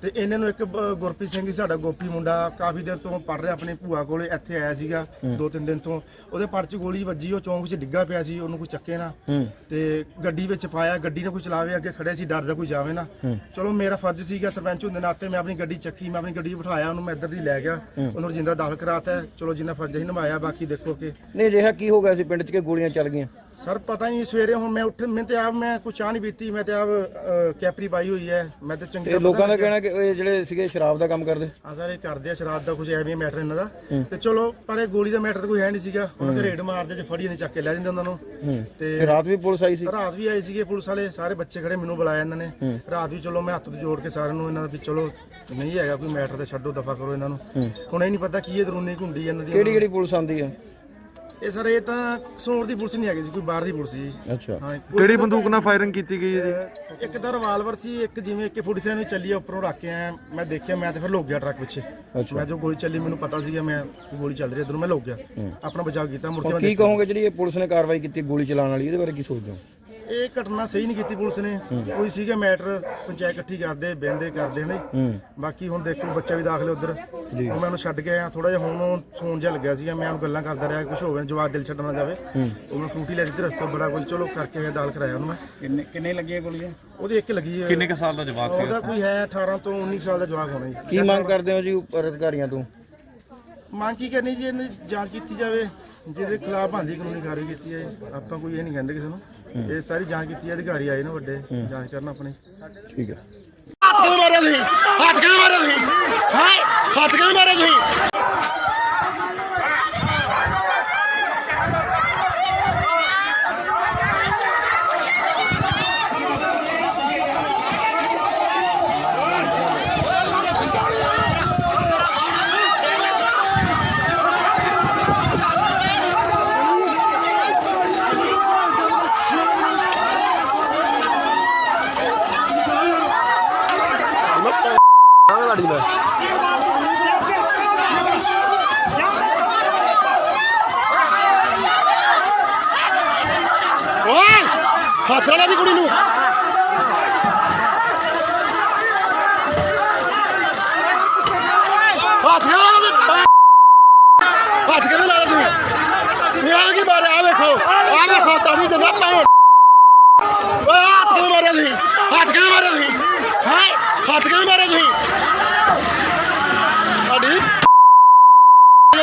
ਤੇ ਇਹਨਾਂ ਨੂੰ ਇੱਕ ਬ- ਗੁਰਪ੍ਰੀਤ ਸਿੰਘ ਸੀ ਸਾਡਾ ਗੋਪੀ ਮੁੰਡਾ ਕਾਫੀ ਦੇਰ ਤੋਂ ਪੜ ਰਿਹਾ ਆਪਣੀ ਭੂਆ ਕੋਲੇ ਇੱਥੇ ਆਇਆ ਸੀਗਾ ਦੋ ਤਿੰਨ ਦਿਨ ਤੋਂ। ਉਹਦੇ ਪੜ 'ਚ ਗੋਲੀ ਵੱਜੀ ਉਹ ਚੌਂਕ 'ਚ ਡਿੱਗਾ ਪਿਆ ਸੀ ਉਹਨੂੰ ਕੋਈ ਚੱਕੇ ਨਾ। ਤੇ ਗੱਡੀ ਵਿੱਚ ਪਾਇਆ ਗੱਡੀ ਨੇ ਕੋਈ ਚਲਾਵੇ ਅੱਗੇ ਖੜੇ ਸੀ ਡਰਦਾ ਕੋਈ ਜਾਵੇ ਨਾ। ਚਲੋ ਮੇਰਾ ਫਰਜ਼ ਸੀਗਾ ਸਰਪੰਚ ਹੁੰਦੇ ਨਾਤੇ ਮੈਂ ਆਪਣੀ ਗੱਡੀ ਚੱਕੀ ਮੈਂ ਆਪਣੀ ਗੱਡੀ 'ਚ ਬਿਠਾਇਆ ਉਹਨੂੰ ਮੈਂ ਇੱਧਰ ਦੀ ਲੈ ਗਿਆ। ਉਹਨੂੰ ਰਜਿੰਦਰਾ ਦਾਖਲ ਕਰਾਤਾ। ਚਲੋ ਜਿੰਨਾ ਫਰਜ਼ ਸੀ ਨਿਭਾਇਆ ਬਾਕੀ ਦੇਖੋ ਕਿ ਨਹੀਂ ਅਜਿਹਾ ਕੀ ਹੋ ਗਿਆ ਸੀ ਪਿੰਡ 'ਚ ਕਿ ਗੋਲੀਆਂ ਚੱਲ ਗਈਆਂ? ਸਰ ਪਤਾ ਨਹੀਂ ਸਵੇਰੇ ਹੁਣ ਮੈਂ ਉੱਠ ਮੈਂ ਤੇ ਆਪ ਮੈਂ ਕੁਛ ਚਾਹ ਨਹੀਂ ਪੀਤੀ ਮੈਂ ਤੇ ਆਪ ਕੈਪਰੀ ਪਾਈ ਹੋਈ ਹੈ। ਮੈਂ ਤੇ ਚੰਗੀ ਇਹ ਲੋਕਾਂ ਦਾ ਕਹਿਣਾ ਕਿ ਇਹ ਜਿਹੜੇ ਸੀਗੇ ਸ਼ਰਾਬ ਦਾ ਕੰਮ ਕਰਦੇ। ਹਾਂ ਸਰ ਇਹ ਕਰਦੇ ਆ ਸ਼ਰਾਬ ਦਾ ਕੁਝ ਐਵੇਂ ਮੈਟਰ ਇਹਨਾਂ ਦਾ। ਤੇ ਚਲੋ ਪਰ ਇਹ ਗੋਲੀ ਦਾ ਮੈਟਰ ਕੋਈ ਹੈ ਨਹੀਂ ਸੀਗਾ। ਉਹਨਾਂ ਦੇ ਰੇਡ ਮਾਰਦੇ ਤੇ ਫੜੀ ਨੇ ਚੱਕ ਕੇ ਲੈ ਜਾਂਦੇ ਉਹਨਾਂ ਨੂੰ। ਤੇ ਤੇ ਰਾਤ ਵੀ ਪੁਲਿਸ ਆਈ ਸੀ? ਰਾਤ ਵੀ ਆਏ ਸੀਗੇ ਪੁਲਿਸ ਵਾਲੇ। ਸਾਰੇ ਬੱਚੇ ਖੜੇ ਮੈਨੂੰ ਬੁਲਾਇਆ ਇਹਨਾਂ ਨੇ। ਰਾਤ ਵੀ ਚਲੋ ਮੈਂ ਹੱਥ ਜੋੜ ਕੇ ਸਾਰਿਆਂ ਨੂੰ ਇਹਨਾਂ ਦਾ ਵੀ ਚਲੋ ਨਹੀਂ ਹੈਗਾ ਕੋਈ ਮੈਟਰ ਤੇ ਛੱਡੋ ਦਫਾ ਕਰੋ ਇਹਨਾਂ ਨੂੰ। ਹੁਣ ਇਹ ਨਹੀਂ ਪਤਾ ਕੀ ਇਹ ਦਰੂਨੀ ਘੁੰਡੀ ਇਹਨਾਂ ਦੀ। ਕਿਹੜੀ ਕਿਹੜੀ ਪੁਲਿਸ ਆਂਦੀ ਹੈ? ਇਹ ਸਰ ਇਹ ਤਾਂ ਸੋਰ ਦੀ ਪੁਲਿਸ ਨਹੀਂ ਹੈਗੀ ਸੀ ਕੋਈ ਬਾਹਰ ਦੀ ਪੁਲਿਸ ਸੀ। ਅੱਛਾ। ਹਾਂ ਕਿਹੜੀ ਬੰਦੂਕ ਨਾਲ ਫਾਇਰਿੰਗ ਕੀਤੀ ਗਈ ਹੈ ਜੀ ਇੱਕ ਤਾਂ ਰਿਵਾਲਵਰ ਸੀ ਇੱਕ ਜਿਵੇਂ ਕਿ 47 ਵੀ ਚੱਲੀ ਆ ਉੱਪਰੋਂ ਰੱਖ ਕੇ ਆਇਆ। ਮੈਂ ਦੇਖਿਆ ਮੈਂ ਤੇ ਫਿਰ ਲੁੱਕ ਗਿਆ ਟਰੱਕ ਪਿੱਛੇ। ਅੱਛਾ। ਮੈਂ ਜੋ ਗੋਲੀ ਚੱਲੀ ਮੈਨੂੰ ਪਤਾ ਸੀਗਾ ਮੈਂ ਕਿ ਗੋਲੀ ਚੱਲ ਰਹੀ ਇਧਰੋਂ ਮੈਂ ਲੁੱਕ ਗਿਆ। ਆਪਣਾ ਬਚਾਅ ਕੀਤਾ ਮੁੜ ਕੇ ਹੁਣ ਮੈਂ ਕੀ ਦੇਖਿਆ। ਕਹੋਗੇ ਜਿਹੜੀ ਇਹ ਪੁਲਿਸ ਨੇ ਕਾਰਵਾਈ ਕੀਤੀ ਗੋਲੀ ਚਲਾਉਣ ਵਾਲੀ ਇਹਦੇ ਬਾਰੇ ਕੀ ਸੋਚਦੇ ਹੋ? ਇਹ ਘਟਨਾ ਸਹੀ ਨਹੀਂ ਕੀਤੀ ਪੁਲਿਸ ਨੇ। ਕੋਈ ਸੀਗਾ ਮੈਟਰ ਪੰਚਾਇਤ ਇਕੱਠੀ ਕਰਦੇ ਬਹਿੰਦੇ ਕਰਦੇ ਨੇ। ਬਾਕੀ ਹੁਣ ਦੇਖੋ ਬੱਚਾ ਵੀ ਦਾਖਲ ਉਧਰ। ਉਹ ਮੈਂ ਉਹਨੂੰ ਛੱਡ ਕੇ ਆਇਆ ਥੋੜਾ ਜਿਹਾ ਹੁਣ ਉਹ ਸੌਣ ਜਿਹਾ ਲੱਗਿਆ ਸੀਗਾ ਮੈਂ ਉਹਨੂੰ ਗੱਲਾਂ ਕਰਦਾ ਰਿਹਾ ਕੁਝ ਹੋਵੇ ਜਵਾਬ ਦਿਲ ਛੱਡਣਾ ਜਾਵੇ। ਉਹ ਮੈਂ ਫਰੂਟੀ ਲੈ ਦਿੱਤੀ ਰਸਤੋਂ ਬੜਾ ਕੁਝ ਚਲੋ ਕਰਕੇ ਆਇਆ ਦਾਖਲ ਕਰਾਇਆ ਉਹਨੂੰ ਮੈਂ। ਕਿੰਨੇ ਕਿੰਨੇ ਲੱਗੀਆਂ ਗੋਲੀਆਂ? ਉਹਦੀ ਇੱਕ ਲੱਗੀ ਹੈ। ਕਿੰਨੇ ਕ ਸਾਲ ਦਾ ਜਵਾਬ ਉਹਦਾ ਕੋਈ ਹੈ 18 ਤੋਂ 19 ਸਾਲ ਦਾ ਜਵਾਬ ਹੋਣਾ ਜੀ। ਕੀ ਮੰਗ ਕਰਦੇ ਹੋ ਜੀ ਉੱਪਰ ਅਧਿਕਾਰੀਆਂ ਤੋਂ? ਮੰਗ ਕੀ ਕਰਨੀ ਜੀ ਇਹਦੀ ਜਾਂਚ ਕੀਤੀ ਜਾਵੇ। ਜਿਹਦੇ ਖਿਲਾਫ ਬੰਦੀ ਕਾਨੂੰਨੀ ਕਾਰਵਾਈ ਕੀਤੀ ਜਾਏ। ਆਪਾਂ ਕੋਈ ਇਹ ਨਹੀਂ ਕਹਿੰਦੇ ਕਿਸੇ ਨੂੰ। ਇਹ ਸਾਰੀ ਜਾਂਚ ਕੀਤੀ ਹੈ ਅਧਿਕਾਰੀ ਆਏ ਨੇ ਵੱਡੇ ਜਾਂਚ ਕਰਨ ਆਪਣੀ। ਠੀਕ ਹੈ। ਹੱਥ ਕਿਵੇਂ ਮਾਰਿਆ ਸੀ ਹੱਥ ਕਿਵੇਂ ਮਾਰਿਆ ਸੀ ਹਾਂ? ਹੱਥ ਕਿਵੇਂ ਮਾਰਿਆ ਸੀ ਹੱਥ ਨਾਲ ਦੀ ਕੁੜੀ ਨੂੰ। ਹੱਥ ਕਿਵੇਂ ਲਾ ਦੀ? ਹੱਥ ਕਿਵੇਂ ਲਾ ਦੀ? ਮੈਂ ਆ ਕੀ ਮਾਰਿਆ ਆ ਵੇਖੋ ਆ ਵੇਖੋ ਤਾਰੀ ਤੇ ਨਾ ਪਾਓ ਓਏ ਹੱਥ ਕਿਵੇਂ ਮਾਰਿਆ ਸੀ ਹੱਥ ਕਿਵੇਂ ਮਾਰਿਆ ਸੀ ਹਾਂ ਹੱਥ ਕਿਵੇਂ ਮਾਰਿਆ ਸੀ ਸਾਡੀ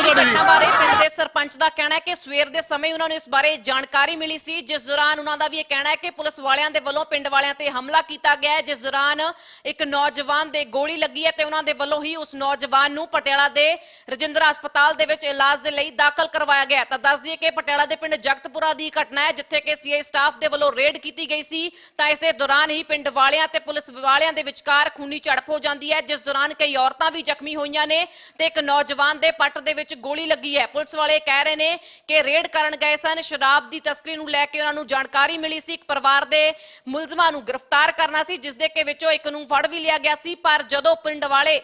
ਘਟਨਾ ਬਾਰੇ ਪਿੰਡ ਦੇ ਸਰਪੰਚ ਦਾ ਕਹਿਣਾ ਹੈ ਕਿ ਸਵੇਰ ਦੇ ਸਮੇਂ ਉਹਨਾਂ ਨੂੰ ਇਸ ਬਾਰੇ ਜਾਣਕਾਰੀ ਮਿਲੀ ਸੀ। ਜਿਸ ਦੌਰਾਨ ਉਹਨਾਂ ਦਾ ਵੀ ਇਹ ਕਹਿਣਾ ਹੈ ਕਿ ਪੁਲਿਸ ਵਾਲਿਆਂ ਦੇ ਵੱਲੋਂ ਪਿੰਡ ਵਾਲਿਆਂ ਤੇ ਹਮਲਾ ਕੀਤਾ ਗਿਆ ਹੈ। ਜਿਸ ਦੌਰਾਨ ਇੱਕ ਨੌਜਵਾਨ ਦੇ ਗੋਲੀ ਲੱਗੀ ਹੈ ਤੇ ਉਹਨਾਂ ਦੇ ਵੱਲੋਂ ਹੀ ਉਸ ਨੌਜਵਾਨ ਨੂੰ ਪਟਿਆਲਾ ਦੇ ਰਜਿੰਦਰਾ ਹਸਪਤਾਲ ਦੇ ਵਿੱਚ ਇਲਾਜ ਦੇ ਲਈ ਦਾਖਲ ਕਰਵਾਇਆ ਗਿਆ ਤਾਂ ਦੱਸ ਦਈਏ ਕਿ ਪਟਿਆਲਾ ਦੇ ਪਿੰਡ ਜਗਤਪੁਰਾ ਦੀ ਘਟਨਾ ਹੈ, ਜਿੱਥੇ ਕਿ ਸੀਆਈ ਸਟਾਫ ਦੇ ਵੱਲੋਂ ਰੇਡ ਕੀਤੀ ਗਈ ਸੀ। ਤਾਂ ਇਸੇ ਦੌਰਾਨ ਹੀ ਪਿੰਡ ਵਾਲਿਆਂ ਤੇ ਪੁਲਿਸ ਵਾਲਿਆਂ ਦੇ ਵਿਚਕਾਰ ਖੂਨੀ ਝੜਪ ਹੋ ਜਾਂਦੀ ਹੈ। ਜਿਸ ਦੌਰਾਨ ਕਈ ਔਰਤਾਂ ਵੀ ਜ਼ਖਮੀ ਹੋਈਆਂ ਨੇ ਤੇ ਇੱਕ ਨੌਜਵਾਨ ਦੇ ਪੱਟ ਦੇ ਵਿੱਚ ਗੋਲੀ ਲੱਗੀ ਹੈ। ਪੁਲਿਸ ਪੁਲਿਸ ਵਾਲੇ ਕਹਿ ਰਹੇ ਨੇ ਕਿ ਰੇਡ ਕਰਨ ਗਏ ਸਨ। ਸ਼ਰਾਬ ਦੀ ਤਸਕਰੀ ਨੂੰ ਲੈ ਕੇ ਉਹਨਾਂ ਨੂੰ ਜਾਣਕਾਰੀ ਮਿਲੀ ਸੀ। ਇੱਕ ਪਰਿਵਾਰ ਦੇ ਮੁਲਜ਼ਮਾਂ ਨੂੰ ਗ੍ਰਿਫਤਾਰ ਕਰਨਾ ਸੀ, ਜਿਸ ਦੇ ਕੇ ਵਿੱਚੋਂ ਇੱਕ ਨੂੰ ਫੜ ਵੀ ਲਿਆ ਗਿਆ ਸੀ। ਪਰ ਜਦੋਂ ਪਿੰਡ ਵਾਲੇ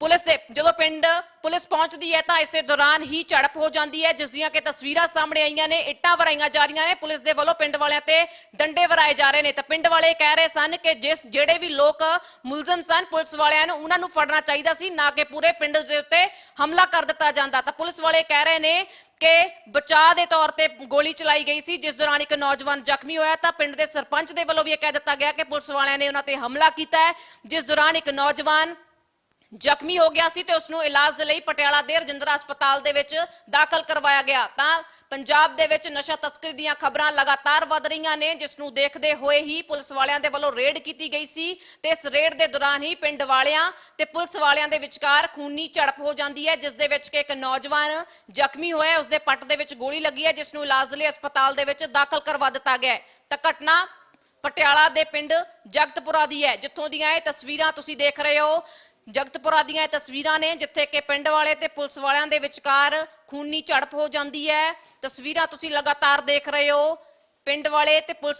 ਪੁਲਿਸ ਦੇ, ਜਦੋਂ ਪਿੰਡ ਪੁਲਿਸ ਪਹੁੰਚਦੀ ਹੈ ਤਾਂ ਇਸੇ ਦੌਰਾਨ ਹੀ ਝੜਪ ਹੋ ਜਾਂਦੀ ਹੈ, ਜਿਸ ਦੀਆਂ ਕਿ ਤਸਵੀਰਾਂ ਸਾਹਮਣੇ ਆਈਆਂ ਨੇ, ਇੱਟਾਂ ਵਰਾਈਆਂ ਜਾ ਰਹੀਆਂ ਨੇ, ਪੁਲਿਸ ਦੇ ਵੱਲੋਂ ਪਿੰਡ ਵਾਲਿਆਂ ਤੇ ਡੰਡੇ ਵਰਾਏ ਜਾ ਰਹੇ ਨੇ। ਤਾਂ ਪਿੰਡ ਵਾਲੇ ਕਹਿ ਰਹੇ ਸਨ ਕਿ ਜਿਸ ਜਿਹੜੇ ਵੀ ਲੋਕ ਮੁਲਜ਼ਮ ਸਨ, ਪੁਲਿਸ ਵਾਲਿਆਂ ਨੂੰ, ਉਹਨਾਂ ਨੂੰ ਫੜਨਾ ਚਾਹੀਦਾ ਸੀ, ਨਾ ਕਿ ਪੂਰੇ ਪਿੰਡ ਦੇ ਉੱਤੇ ਹਮਲਾ ਕਰ ਦਿੱਤਾ ਜਾਂਦਾ। ਤਾਂ ਪੁਲਿਸ ਵਾਲੇ ਕਹਿ ਰਹੇ ਨੇ ਕਿ ਬਚਾਅ ਦੇ ਤੌਰ ਤੇ ਗੋਲੀ ਚਲਾਈ ਗਈ ਸੀ, ਜਿਸ ਦੌਰਾਨ ਇੱਕ ਨੌਜਵਾਨ ਜ਼ਖਮੀ ਹੋਇਆ। ਤਾਂ ਪਿੰਡ ਦੇ ਸਰਪੰਚ ਦੇ ਵੱਲੋਂ ਵੀ ਇਹ ਕਹਿ ਦਿੱਤਾ ਗਿਆ ਕਿ ਪੁਲਿਸ ਵਾਲਿਆਂ ਨੇ ਉਹਨਾਂ ਤੇ ਹਮਲਾ ਕੀਤਾ ਹੈ, ਜਿਸ ਦੌਰਾਨ ਇੱਕ ਨੌਜਵਾਨ ਜ਼ਖਮੀ ਹੋ ਗਿਆ ਸੀ ਤੇ ਉਸ ਨੂੰ ਇਲਾਜ ਦੇ ਲਈ ਪਟਿਆਲਾ ਦੇ ਰਜਿੰਦਰਾ ਹਸਪਤਾਲ ਦੇ ਵਿੱਚ ਦਾਖਲ ਕਰਵਾਇਆ ਗਿਆ। ਤਾਂ ਪੰਜਾਬ ਦੇ ਵਿੱਚ ਨਸ਼ਾ ਤਸਕਰੀ ਦੀਆਂ ਖਬਰਾਂ ਲਗਾਤਾਰ ਵਧ ਰਹੀਆਂ ਨੇ ਜਿਸ ਨੂੰ ਦੇਖਦੇ ਹੋਏ ਹੀ ਪੁਲਿਸ ਵਾਲਿਆਂ ਦੇ ਵੱਲੋਂ ਰੇਡ ਕੀਤੀ ਗਈ ਸੀ ਤੇ ਇਸ ਰੇਡ ਦੇ ਦੌਰਾਨ ਹੀ ਪਿੰਡ ਵਾਲਿਆਂ ਤੇ ਪੁਲਿਸ ਵਾਲਿਆਂ ਦੇ ਵਿਚਕਾਰ ਖੂਨੀ ਝੜਪ ਹੋ ਜਾਂਦੀ ਹੈ ਜਿਸ ਦੇ ਵਿੱਚ ਕਿ ਇੱਕ ਨੌਜਵਾਨ ਜ਼ਖਮੀ ਹੋਇਆ ਹੈ, ਉਸ ਦੇ ਪੱਟ ਦੇ ਵਿੱਚ ਗੋਲੀ ਲੱਗੀ ਹੈ ਜਿਸ ਨੂੰ ਇਲਾਜ ਲਈ ਹਸਪਤਾਲ ਦੇ ਵਿੱਚ ਦਾਖਲ ਕਰਵਾ ਦਿੱਤਾ ਗਿਆ ਤਾਂ ਘਟਨਾ ਪਟਿਆਲਾ ਦੇ ਪਿੰਡ ਜਗਤਪੁਰਾ ਦੀ ਹੈ ਜਿੱਥੋਂ ਦੀਆਂ ਇਹ ਤਸਵੀਰਾਂ ਤੁਸੀਂ ਦੇਖ ਰਹੇ ਹੋ। ਜਗਤਪੁਰਾ ਦੀਆਂ ਇਹ ਤਸਵੀਰਾਂ ਨੇ, ਜਿੱਥੇ ਕਿ ਪਿੰਡ ਵਾਲੇ ਤੇ ਪੁਲਿਸ ਵਾਲਿਆਂ ਦੇ ਵਿਚਕਾਰ ਖੂਨੀ ਝੜਪ ਹੋ ਜਾਂਦੀ ਹੈ। ਤਸਵੀਰਾਂ ਤੁਸੀਂ ਲਗਾਤਾਰ ਦੇਖ ਰਹੇ ਹੋ। ਪਿੰਡ ਵਾਲੇ ਤੇ ਪੁਲਿਸ